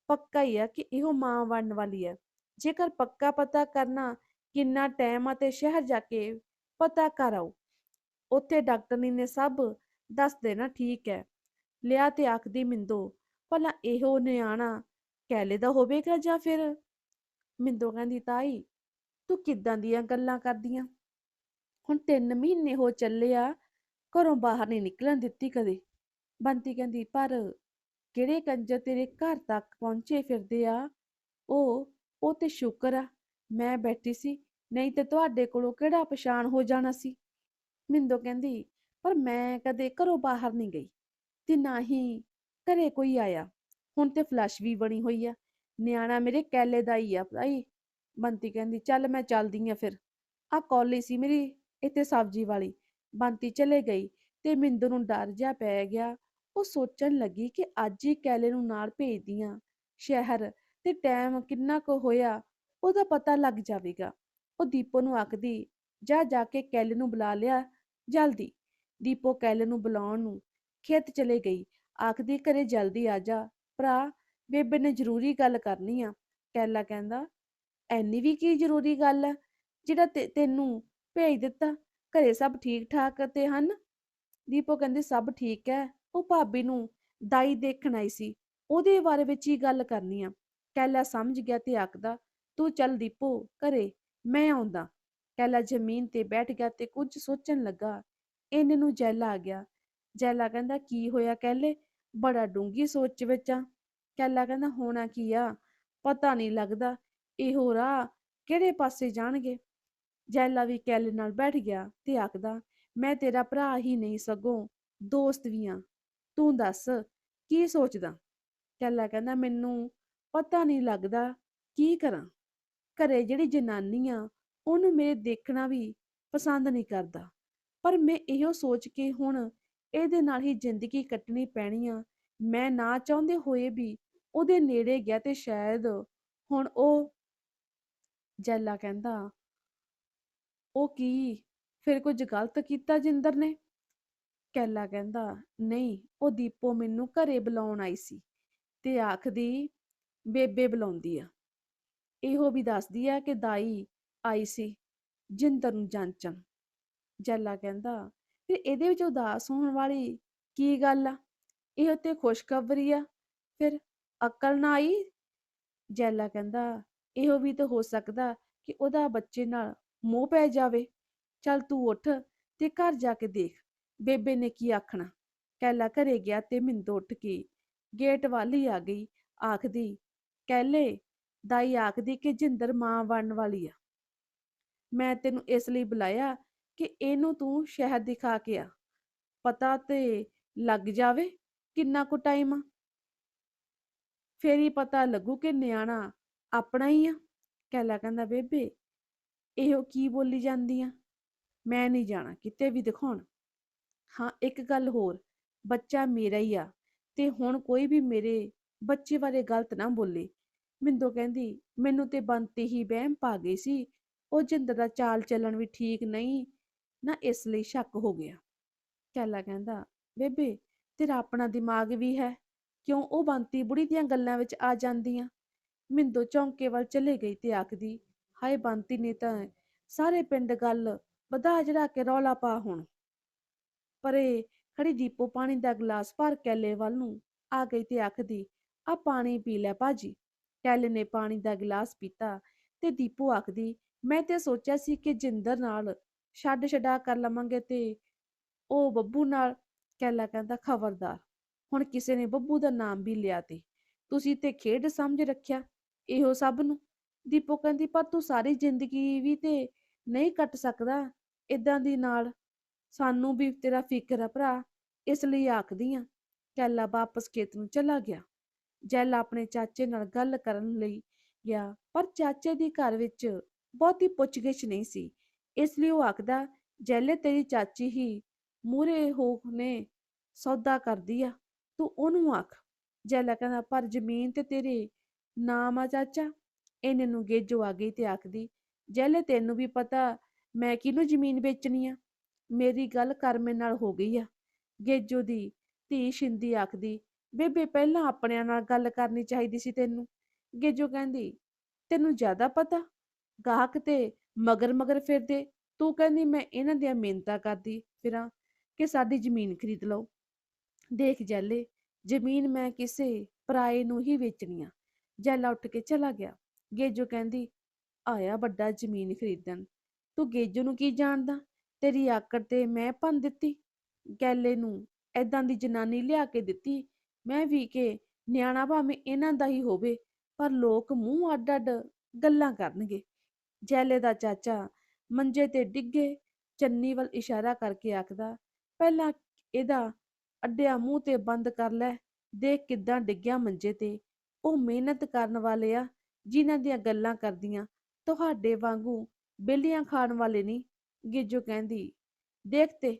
ਪੱਕਾ ਹੀ ਆ ਕਿ ਇਹੋ ਮਾਂ ਬਣਨ ਵਾਲੀ ਹੈ ਜੇਕਰ ਪੱਕਾ ਪਤਾ ਕਰਨਾ ਕਿੰਨਾ ਟਾਈਮ ਆ ਤੇ ਸ਼ਹਿਰ ਜਾ ਕੇ ਪਤਾ ਕਰ ਆਓ। ਉੱਥੇ ਡਾਕਟਰਨੀ ਨੇ ਸਭ ਦੱਸ ਦੇਣਾ ਠੀਕ ਹੈ। ਲਿਆ ਤੇ ਆਖਦੀ ਮਿੰਦੋ, ਭਲਾ ਇਹੋ ਨਿਆਣਾ ਕਹਿਲੇ ਦਾ ਹੋਵੇਗਾ ਜਾਂ ਫਿਰ? ਮਿੰਦੋ ਕਹਿੰਦੀ, ਤਾਈ ਤੂੰ ਕਿੱਦਾਂ ਦੀਆਂ ਗੱਲਾਂ ਕਰਦੀਆਂ? ਹੁਣ 3 ਮਹੀਨੇ ਹੋ ਚੱਲੇ ਆ, ਘਰੋਂ ਬਾਹਰ ਨਹੀਂ ਨਿਕਲਣ ਦਿੱਤੀ ਕਦੇ। ਬੰਤੀ ਕਹਿੰਦੀ, ਪਰ ਕਿਹੜੇ ਕੰਜਰ ਤੇਰੇ ਘਰ ਤੱਕ ਪਹੁੰਚੇ ਫਿਰਦੇ ਆ? ਉਹ ਉਹ ਤੇ ਸ਼ੁਕਰ ਆ, ਮੈਂ ਬੈਠੀ ਸੀ, ਨਹੀਂ ਤੇ ਤੁਹਾਡੇ ਕੋਲੋਂ ਕਿਹੜਾ ਪਛਾਣ ਹੋ ਜਾਣਾ ਸੀ? ਮਿੰਦੋ ਕਹਿੰਦੀ, ਪਰ ਮੈਂ ਕਦੇ ਘਰੋਂ ਬਾਹਰ ਨਹੀਂ ਗਈ ਤੇ ਨਾ ਹੀ ਘਰੇ ਕੋਈ ਆਇਆ। ਹੁਣ ਤੇ ਫਲਸ਼ ਵੀ ਬਣੀ ਹੋਈ ਆ। ਨਿਆਣਾ ਮੇਰੇ ਕੈਲੇ ਦਾ ਹੀ ਆ ਭਾਈ। ਬੰਤੀ ਕਹਿੰਦੀ, ਚੱਲ ਮੈਂ ਚੱਲਦੀ ਆ ਫਿਰ। ਆ ਕੌਲੀ ਸੀ ਮੇਰੀ ਇੱਥੇ ਸਬਜ਼ੀ ਵਾਲੀ। ਬੰਤੀ ਚਲੇ ਗਈ ਤੇ ਮਿੰਦੋ ਨੂੰ ਡਰ ਜਾ ਪੈ ਗਿਆ। ਉਹ ਸੋਚਣ ਲੱਗੀ ਕਿ ਅੱਜ ਹੀ ਕੈਲੇ ਨੂੰ ਨਾਲ ਭੇਜਦੀ ਆਂ ਸ਼ਹਿਰ ਤੇ ਟਾਈਮ ਕਿੰਨਾ ਕੁ ਹੋਇਆ, ਉਹਦਾ ਪਤਾ ਲੱਗ ਜਾਵੇਗਾ। ਉਹ ਦੀਪੋ ਨੂੰ ਆਖਦੀ, ਜਾ ਜਾ ਕੇ ਕੈਲੇ ਨੂੰ ਬੁਲਾ ਲਿਆ, ਜਲਦੀ। ਦੀਪੋ ਕੈਲੇ ਨੂੰ ਬੁਲਾਉਣ ਨੂੰ ਖੇਤ ਚਲੇ ਗਈ। ਆਖਦੀ, ਘਰੇ ਜਲਦੀ ਆ ਜਾ। ਭਰਾ, ਬੇਬੇ ਨੇ ਜ਼ਰੂਰੀ ਗੱਲ ਕਰਨੀ ਆ। ਕੈਲਾ ਕਹਿੰਦਾ ਐਨੀ ਵੀ ਕੀ ਜ਼ਰੂਰੀ ਗੱਲ ਹੈ ਜਿਹੜਾ ਤੇ- ਤੈਨੂੰ ਭੇਜ ਦਿੱਤਾ, ਘਰੇ ਸਭ ਠੀਕ ਠਾਕ ਤੇ ਹਨ? ਦੀਪੋ ਕਹਿੰਦੀ, ਸਭ ਠੀਕ ਹੈ ਉਹ ਭਾਬੀ ਨੂੰ ਦਾਈ ਦੇਖਣ ਆਈ ਸੀ। ਉਹਦੇ ਬਾਰੇ ਵਿੱਚ ਹੀ ਗੱਲ ਕਰਨੀ ਆ। ਕੈਲਾ ਸਮਝ ਗਿਆ ਤੇ ਆਖਦਾ, ਤੂੰ ਚੱਲ ਦੀਪੋ, ਘਰੇ, ਮੈਂ ਆਉਂਦਾ। ਕਹਿਲਾ ਜ਼ਮੀਨ ਤੇ ਬੈਠ ਗਿਆ ਤੇ ਕੁਝ ਸੋਚਣ ਲੱਗਾ। ਇਹਨੇ ਨੂੰ ਜੈਲਾ ਆ ਗਿਆ। ਜੈਲਾ ਕਹਿੰਦਾ, ਕੀ ਹੋਇਆ ਕਹਿਲੇ ਬੜਾ ਡੂੰਗੀ ਸੋਚ ਵਿੱਚ ਆ। ਕੈਲਾ ਕਹਿੰਦਾ, ਹੋਣਾ ਕੀ ਆ? ਪਤਾ ਨਹੀਂ ਲੱਗਦਾ। ਇਹੋ ਰਾਹ ਕਿਹੜੇ ਪਾਸੇ ਜਾਣਗੇ? ਜੈਲਾ ਵੀ ਕੈਲੇ ਨਾਲ ਬੈਠ ਗਿਆ ਤੇ ਆਖਦਾ, ਮੈਂ ਤੇਰਾ ਭਰਾ ਹੀ ਨਹੀਂ ਸਗੋਂ ਦੋਸਤ ਵੀ ਆ। ਤੂੰ ਦੱਸ, ਕੀ ਸੋਚਦਾ? ਕੈਲਾ ਕਹਿੰਦਾ, ਮੈਨੂੰ ਪਤਾ ਨਹੀਂ ਲੱਗਦਾ ਕੀ ਕਰਾਂ। ਘਰੇ ਜਿਹੜੀ ਜਨਾਨੀ ਆ, ਉਹਨੂੰ ਮੇਰੇ ਦੇਖਣਾ ਵੀ ਪਸੰਦ ਨਹੀਂ ਕਰਦਾ। ਪਰ ਮੈਂ ਇਹੋ ਸੋਚ ਕੇ ਹੁਣ ਇਹਦੇ ਨਾਲ ਹੀ ਜ਼ਿੰਦਗੀ ਕੱਟਣੀ ਪੈਣੀ ਆ। ਮੈਂ ਨਾ ਚਾਹੁੰਦੇ ਹੋਏ ਵੀ ਉਹਦੇ ਨੇੜੇ ਗਿਆ ਤੇ ਸ਼ਾਇਦ ਹੁਣ ਉਹ ਜੈਲਾ ਕਹਿੰਦਾ, ਉਹ ਕੀ? ਫਿਰ ਕੁਝ ਗਲਤ ਕੀਤਾ ਜਿੰਦਰ ਨੇ? ਕੈਲਾ ਕਹਿੰਦਾ, ਨਹੀਂ, ਉਹ ਦੀਪੋ ਮੈਨੂੰ ਘਰੇ ਬੁਲਾਉਣ ਆਈ ਸੀ ਤੇ ਆਖਦੀ, ਬੇਬੇ ਬੁਲਾਉਂਦੀ ਆ। ਇਹੋ ਵੀ ਦੱਸਦੀ ਆ ਕਿ ਦਾਈ ਆਈ ਸੀ ਜਿੰਦਰ ਨੂੰ ਜਾਂਚਣ। ਜੈਲਾ ਕਹਿੰਦਾ ਫਿਰ ਇਹਦੇ ਵਿੱਚ ਉਦਾਸ ਹੋਣ ਵਾਲੀ ਕੀ ਗੱਲ ਆ? ਇਹ ਉੱਤੇ ਖੁਸ਼ਖਬਰੀ ਆ? ਫਿਰ ਅਕਲ ਨਾ ਆਈ? ਜੈਲਾ ਕਹਿੰਦਾ ਇਹੋ ਵੀ ਤਾਂ ਹੋ ਸਕਦਾ ਕਿ ਉਹਦਾ ਬੱਚੇ ਨਾਲ ਮੋਹ ਪੈ ਜਾਵੇ। ਚੱਲ ਤੂੰ ਉੱਠ ਤੇ ਘਰ ਜਾ ਕੇ ਦੇਖ, ਬੇਬੇ ਨੇ ਕੀ ਆਖਣਾ। ਕੈਲਾ ਘਰੇ ਗਿਆ ਤੇ ਮਿੰਦੋ ਉੱਠ ਕੇ ਗੇਟ ਵਾਲੀ ਆ ਗਈ, ਆਖਦੀ ਕਹਿਲੇ ਦਾਈ ਆਖਦੀ ਕਿ ਜਿੰਦਰ ਮਾਂ ਬਣਨ ਵਾਲੀ ਆ। ਮੈਂ ਤੈਨੂੰ ਇਸ ਲਈ ਬੁਲਾਇਆ ਕਿ ਇਹਨੂੰ ਤੂੰ ਸ਼ਹਿਰ ਦਿਖਾ ਕੇ ਆ। ਪਤਾ ਤੇ ਲੱਗ ਜਾਵੇ ਕਿੰਨਾ ਕੁ ਟਾਈਮ ਆ। ਫੇਰ ਹੀ ਪਤਾ ਲੱਗੂ ਕਿ ਨਿਆਣਾ ਆਪਣਾ ਹੀ ਆ। ਕੈਲਾ ਕਹਿੰਦਾ, ਬੇਬੇ, ਇਹੋ ਕੀ ਬੋਲੀ ਜਾਂਦੀ ਆ? ਮੈਂ ਨਹੀਂ ਜਾਣਾ, ਕਿਤੇ ਵੀ ਦਿਖਾਉਣ। ਹਾਂ, ਇੱਕ ਗੱਲ ਹੋਰ, ਬੱਚਾ ਮੇਰਾ ਹੀ ਆ ਤੇ ਹੁਣ ਕੋਈ ਵੀ ਮੇਰੇ ਬੱਚੇ ਬਾਰੇ ਗਲਤ ਨਾ ਬੋਲੇ। ਮਿੰਦੋ ਕਹਿੰਦੀ, ਮੈਨੂੰ ਤੇ ਬੰਤੀ ਹੀ ਵਹਿਮ ਪਾ ਗਈ ਸੀ। ਉਹ ਜਿੰਦਰ ਦਾ ਚਾਲ ਚੱਲਣ ਵੀ ਠੀਕ ਨਹੀਂ, ਨਾ ਇਸ ਲਈ ਸ਼ੱਕ ਹੋ ਗਿਆ। ਕੈਲਾ ਕਹਿੰਦਾ, ਬੇਬੇ, ਤੇਰਾ ਆਪਣਾ ਦਿਮਾਗ ਵੀ ਹੈ। ਕਿਉਂ ਉਹ ਬੰਤੀ ਬੁੜੀ ਦੀਆਂ ਗੱਲਾਂ ਵਿੱਚ ਆ ਜਾਂਦੀਆਂ ਮਿੰਦੋ ਚੌਂਕੇ ਵੱਲ ਚਲੇ ਗਈ ਤੇ ਆਖਦੀ, ਹਾਏ ਬੰਤੀ ਨੇ ਤਾਂ ਸਾਰੇ ਪਿੰਡ ਗੱਲ ਵਧਾ ਚੜਾ ਕੇ ਰੌਲਾ ਪਾ ਹੁਣ। ਪਰੇ ਖੜੀ ਦੀਪੋ ਪਾਣੀ ਦਾ ਗਲਾਸ ਭਰ ਕੈਲੇ ਵੱਲ ਨੂੰ ਆ ਗਈ ਤੇ ਆਖਦੀ, ਆ ਪਾਣੀ ਪੀ ਲੈ ਭਾਜੀ। ਕੈਲੇ ਨੇ ਪਾਣੀ ਦਾ ਗਲਾਸ ਪੀਤਾ ਤੇ ਦੀਪੋ ਆਖਦੀ, ਮੈਂ ਤੇ ਸੋਚਿਆ ਸੀ ਕਿ ਜਿੰਦਰ ਨਾਲ ਛੱਡ ਛਡਾ ਕਰ ਲਵਾਂਗੇ ਤੇ ਉਹ ਬੱਬੂ ਨਾਲ। ਕੈਲਾ ਕਹਿੰਦਾ, ਖਬਰਦਾਰ, ਹੁਣ ਕਿਸੇ ਨੇ ਬੱਬੂ ਦਾ ਨਾਮ ਵੀ ਲਿਆ ਤੇ। ਤੁਸੀਂ ਤੇ ਖੇਡ ਸਮਝ ਰੱਖਿਆ। ਇਹੋ ਸਭ ਨੂੰ। ਦੀਪੋ ਕਹਿੰਦੀ, ਪਰ ਤੂੰ ਸਾਰੀ ਜ਼ਿੰਦਗੀ ਵੀ ਤੇ ਨਹੀਂ ਕੱਟ ਸਕਦਾ। ਇਦਾਂ ਦੀ ਨਾਲ ਸਾਨੂੰ ਵੀ ਤੇਰਾ ਫਿਕਰ ਆ ਭਰਾ। ਇਸ ਲਈ ਆਖਦੀ ਆ, ਕੈਲਾ ਵਾਪਸ ਖੇਤ ਨੂੰ ਚਲਾ ਗਿਆ। ਜੈਲਾ ਆਪਣੇ ਚਾਚੇ ਨਾਲ ਗੱਲ ਕਰਨ ਲਈ ਗਿਆ, ਪਰ ਚਾਚੇ ਦੀ ਘਰ ਵਿੱਚ ਬਹੁਤੀ ਪੁੱਛਗਿੱਛ ਨਹੀਂ ਸੀ। ਇਸ ਲਈ ਉਹ ਆਖਦਾ, ਜੈਲੇ, ਤੇਰੀ ਚਾਚੀ ਹੀ ਮੂਰੇ ਹੋ ਨੇ ਸੌਦਾ ਕਰਦੀ ਆ। ਤੂੰ ਉਹਨੂੰ ਆਖ। ਜੈਲਾ ਕਹਿੰਦਾ, ਪਰ ਜ਼ਮੀਨ ਤੇ ਤੇਰੇ ਨਾ ਆ ਚਾਚਾ, ਇਹਨੇ ਨੂੰ ਗੇਜੋ ਆ ਗਈ ਤੇ ਆਖਦੀ ਜੈਲੇ ਤੈਨੂੰ ਵੀ ਪਤਾ, ਮੈਂ ਕਿਹਨੂੰ ਜ਼ਮੀਨ ਵੇਚਣੀ ਆ? ਮੇਰੀ ਗੱਲ ਕਰਮੇ ਨਾਲ ਹੋ ਗਈ ਆ। ਗੇਜੋ ਦੀ ਧੀ ਸ਼ਿੰਦੀ ਆਖਦੀ, ਬੇਬੇ, ਪਹਿਲਾਂ ਆਪਣਿਆਂ ਨਾਲ ਗੱਲ ਕਰਨੀ ਚਾਹੀਦੀ ਸੀ ਤੈਨੂੰ। ਗੇਜੋ ਕਹਿੰਦੀ, ਤੈਨੂੰ ਜ਼ਿਆਦਾ ਪਤਾ? ਗਾਹਕ ਤੇ ਮਗਰ ਮਗਰ ਫਿਰਦੇ। ਤੂੰ ਕਹਿੰਦੀ, ਮੈਂ ਇਹਨਾਂ ਦੀਆਂ ਮਿਹਨਤਾਂ ਕਰਦੀ ਫਿਰਾਂ ਕਿ ਸਾਡੀ ਜ਼ਮੀਨ ਖਰੀਦ ਲਓ। ਦੇਖ ਜੈਲੇ ਜ਼ਮੀਨ ਮੈਂ ਕਿਸੇ ਪਰਾਏ ਨੂੰ ਹੀ ਵੇਚਣੀ ਆ। ਜੈਲਾ ਉੱਠ ਕੇ ਚਲਾ ਗਿਆ। ਗੇਜੋ ਕਹਿੰਦੀ, ਆਇਆ ਵੱਡਾ ਜ਼ਮੀਨ ਖਰੀਦਣ। ਤੂੰ ਗੇਜੋ ਨੂੰ ਕੀ ਜਾਣਦਾ? ਤੇਰੀ ਆਕੜ ਤੇ ਮੈਂ ਭੰਨ ਦਿੱਤੀ। ਗੈਲੇ ਨੂੰ ਐਦਾਂ ਦੀ ਜਨਾਨੀ ਲਿਆ ਕੇ ਦਿੱਤੀ। ਮੈਂ ਵੀ ਕਿ ਨਿਆਣਾ ਭਾਵੇਂ ਇਹਨਾਂ ਦਾ ਹੀ ਹੋਵੇ, ਪਰ ਲੋਕ ਮੂੰਹ ਅੱਡ ਅੱਡ ਗੱਲਾਂ ਕਰਨਗੇ। ਜੈਲੇ ਦਾ ਚਾਚਾ ਮੰਜੇ ਤੇ ਡਿੱਗੇ, ਚੰਨੀ ਵੱਲ ਇਸ਼ਾਰਾ ਕਰਕੇ ਆਖਦਾ, ਪਹਿਲਾਂ ਇਹਦਾ ਅੱਡਿਆ ਮੂੰਹ ਤੇ ਬੰਦ ਕਰ ਲੈ, ਦੇਖ ਕਿੱਦਾਂ ਡਿੱਗਿਆ ਮੰਜੇ ਤੇ। ਉਹ ਮਿਹਨਤ ਕਰਨ ਵਾਲੇ ਆ, ਜਿਨ੍ਹਾਂ ਦੀਆਂ ਗੱਲਾਂ ਕਰਦੀਆਂ। ਤੁਹਾਡੇ ਵਾਂਗੂ ਬੇਲੀਆਂ ਖਾਣ ਵਾਲੇ ਨਹੀਂ ਗਿੱਜੋ ਕਹਿੰਦੀ। ਦੇਖ ਤੇ,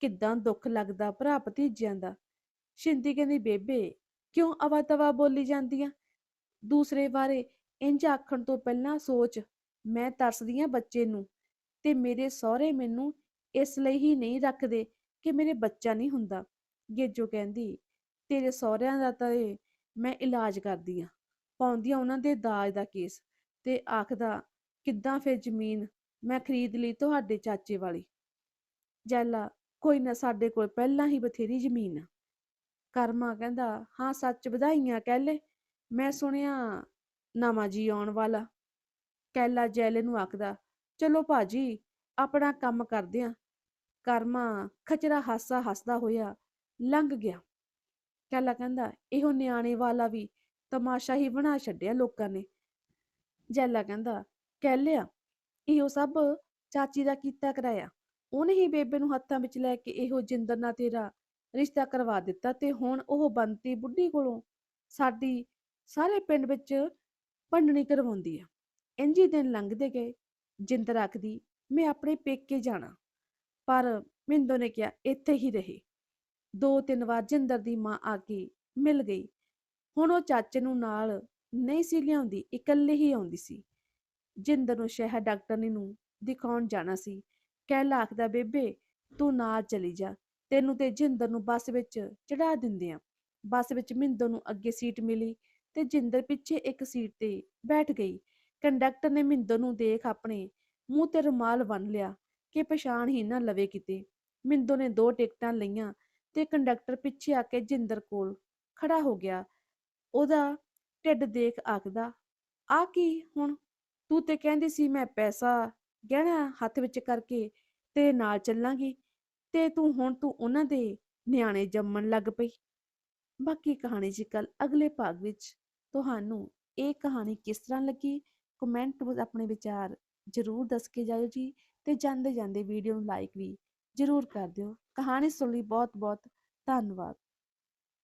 ਕਿੱਦਾਂ ਦੁੱਖ ਲੱਗਦਾ ਭਰਾ ਭਤੀਜਿਆਂ ਦਾ। ਸ਼ਿੰਦੀ ਕਹਿੰਦੀ, ਬੇਬੇ, ਕਿਉਂ ਅਵਾ ਤਵਾ ਬੋਲੀ ਜਾਂਦੀਆਂ? ਦੂਸਰੇ ਬਾਰੇ ਇੰਜ ਆਖਣ ਤੋਂ ਪਹਿਲਾਂ ਸੋਚ, ਮੈਂ ਤਰਸਦੀ ਆਂ ਬੱਚੇ ਨੂੰ, ਤੇ ਮੇਰੇ ਸਹੁਰੇ ਮੈਨੂੰ ਇਸ ਲਈ ਹੀ ਨਹੀਂ ਰੱਖਦੇ ਕਿ ਮੇਰੇ ਬੱਚਾ ਨਹੀਂ ਹੁੰਦਾ। ਗੇਜੋ ਕਹਿੰਦੀ, ਤੇਰੇ ਸਹੁਰਿਆਂ ਦਾ ਤਾਂ ਇਹ ਮੈਂ ਇਲਾਜ ਕਰਦੀ ਆ। ਪਾਉਂਦੀਆਂ ਉਹਨਾਂ ਦੇ ਦਾਜ ਦਾ ਕੇਸ ਤੇ ਆਖਦਾ, ਕਿੱਦਾਂ ਫਿਰ ਜ਼ਮੀਨ? ਮੈਂ ਖਰੀਦ ਲਈ ਤੁਹਾਡੇ ਚਾਚੇ ਵਾਲੀ। ਜੈਲਾ, ਕੋਈ ਨਾ ਸਾਡੇ ਕੋਲ ਪਹਿਲਾਂ ਹੀ ਬਥੇਰੀ ਜ਼ਮੀਨ ਆ। ਕਰਮਾ ਕਹਿੰਦਾ, ਹਾਂ, ਸੱਚ ਵਧਾਈਆਂ ਕਹਿਲੇ ਮੈਂ ਸੁਣਿਆ ਨਵਾਂ ਜੀ ਆਉਣ ਵਾਲਾ। ਕੈਲਾ ਜੈਲੇ ਨੂੰ ਆਖਦਾ, ਚਲੋ ਭਾਜੀ, ਆਪਣਾ ਕੰਮ ਕਰਦੇ ਆ। ਕਰਮਾ ਖਚਰਾ ਹਾਸਾ ਹੱਸਦਾ ਹੋਇਆ ਲੰਘ ਗਿਆ। ਕੈਲਾ ਕਹਿੰਦਾ ਇਹੋ ਨਿਆਣੇ ਵਾਲਾ ਵੀ ਤਮਾਸ਼ਾ ਹੀ ਬਣਾ ਛੱਡਿਆ ਲੋਕਾਂ ਨੇ। ਜੈਲਾ ਕਹਿੰਦਾ ਕਹਿ ਲਿਆ, ਇਹੋ ਸਭ ਚਾਚੀ ਦਾ ਕੀਤਾ ਕਰਾਇਆ। ਉਹਨੇ ਹੀ ਬੇਬੇ ਨੂੰ ਹੱਥਾਂ ਵਿੱਚ ਲੈ ਕੇ ਇਹੋ ਜਿੰਦਰ ਨਾਲ ਤੇਰਾ ਰਿਸ਼ਤਾ ਕਰਵਾ ਦਿੱਤਾ ਤੇ ਹੁਣ ਉਹ ਬੰਤੀ ਬੁੱਢੀ ਕੋਲੋਂ ਸਾਡੀ ਸਾਰੇ ਪਿੰਡ ਵਿੱਚ ਭੰਡਣੀ ਕਰਵਾਉਂਦੀ ਆ। ਇੰਜੀ ਦਿਨ ਲੰਘਦੇ ਗਏ। ਜਿੰਦਰ ਆਖਦੀ, ਮੈਂ ਆਪਣੇ ਪੇਕੇ ਜਾਣਾ। ਪਰ ਮਿੰਦੋ ਨੇ ਕਿਹਾ, ਇੱਥੇ ਹੀ ਰਹੇ। ਦੋ ਤਿੰਨ ਵਾਰ ਜਿੰਦਰ ਦੀ ਮਾਂ ਆ ਕੇ ਮਿਲ ਗਈ। ਹੁਣ ਉਹ ਚਾਚੇ ਨੂੰ ਨਾਲ ਨਹੀਂ ਸੀ ਲਿਆਉਂਦੀ, ਇਕੱਲੇ ਹੀ ਆਉਂਦੀ ਸੀ। ਜਿੰਦਰ ਨੂੰ ਸ਼ਹਿਰ ਡਾਕਟਰਨੀ ਨੂੰ ਦਿਖਾਉਣ ਜਾਣਾ ਸੀ। ਕਹਿਲਾ ਆਖਦਾ ਬੇਬੇ, ਤੂੰ ਨਾਲ ਚਲੀ ਜਾ। ਤੈਨੂੰ ਤੇ ਜਿੰਦਰ ਨੂੰ ਬੱਸ ਵਿੱਚ ਚੜਾ ਦਿੰਦੇ ਆ। ਬੱਸ ਵਿੱਚ ਮਿੰਦੋ ਨੂੰ ਅੱਗੇ ਸੀਟ ਮਿਲੀ ਤੇ ਜਿੰਦਰ ਪਿੱਛੇ ਇੱਕ ਸੀਟ ਤੇ ਬੈਠ ਗਈ। ਕੰਡਕਟਰ ਨੇ ਮਿੰਦੋ ਨੂੰ ਦੇਖ ਆਪਣੇ ਮੂੰਹ ਤੇ ਰੁਮਾਲ ਬੰਨ ਲਿਆ ਕਿ ਪਛਾਣ ਹੀ ਨਾ ਲਵੇ ਕਿਤੇ। ਮਿੰਦੋ ਨੇ ਦੋ ਟਿਕਟਾਂ ਲਈਆਂ ਤੇ ਕੰਡਕਟਰ ਪਿੱਛੇ ਆ ਕੇ ਜਿੰਦਰ ਕੋਲ ਖੜਾ ਹੋ ਗਿਆ। ਉਹਦਾ ਢਿੱਡ ਦੇਖ ਆਖਦਾ, ਆ ਕੀ ਹੁਣ? ਤੂੰ ਤੇ ਕਹਿੰਦੀ ਸੀ ਮੈਂ ਪੈਸਾ ਗਹਿਣਾ ਹੱਥ ਵਿੱਚ ਕਰਕੇ ਤੇਰੇ ਨਾਲ ਚੱਲਾਂਗੀ ਤੇ ਤੂੰ ਹੁਣ ਤੂੰ ਉਹਨਾਂ ਦੇ ਨਿਆਣੇ ਜੰਮਣ ਲੱਗ ਪਈ। ਬਾਕੀ ਕਹਾਣੀ ਜੀ ਕੱਲ ਅਗਲੇ ਭਾਗ ਵਿੱਚ ਤੁਹਾਨੂੰ ਇਹ ਕਹਾਣੀ ਕਿਸ ਤਰ੍ਹਾਂ ਲੱਗੀ ਕਮੈਂਟ ਵਿੱਚ ਆਪਣੇ ਵਿਚਾਰ ਜ਼ਰੂਰ ਦੱਸ ਕੇ ਜਾਇਓ ਜੀ ਤੇ ਜਾਂਦੇ ਜਾਂਦੇ ਵੀਡੀਓ ਨੂੰ ਲਾਈਕ ਵੀ ਜ਼ਰੂਰ ਕਰ ਦਿਓ। ਕਹਾਣੀ ਸੁਣ ਲਈ ਬਹੁਤ ਬਹੁਤ ਧੰਨਵਾਦ।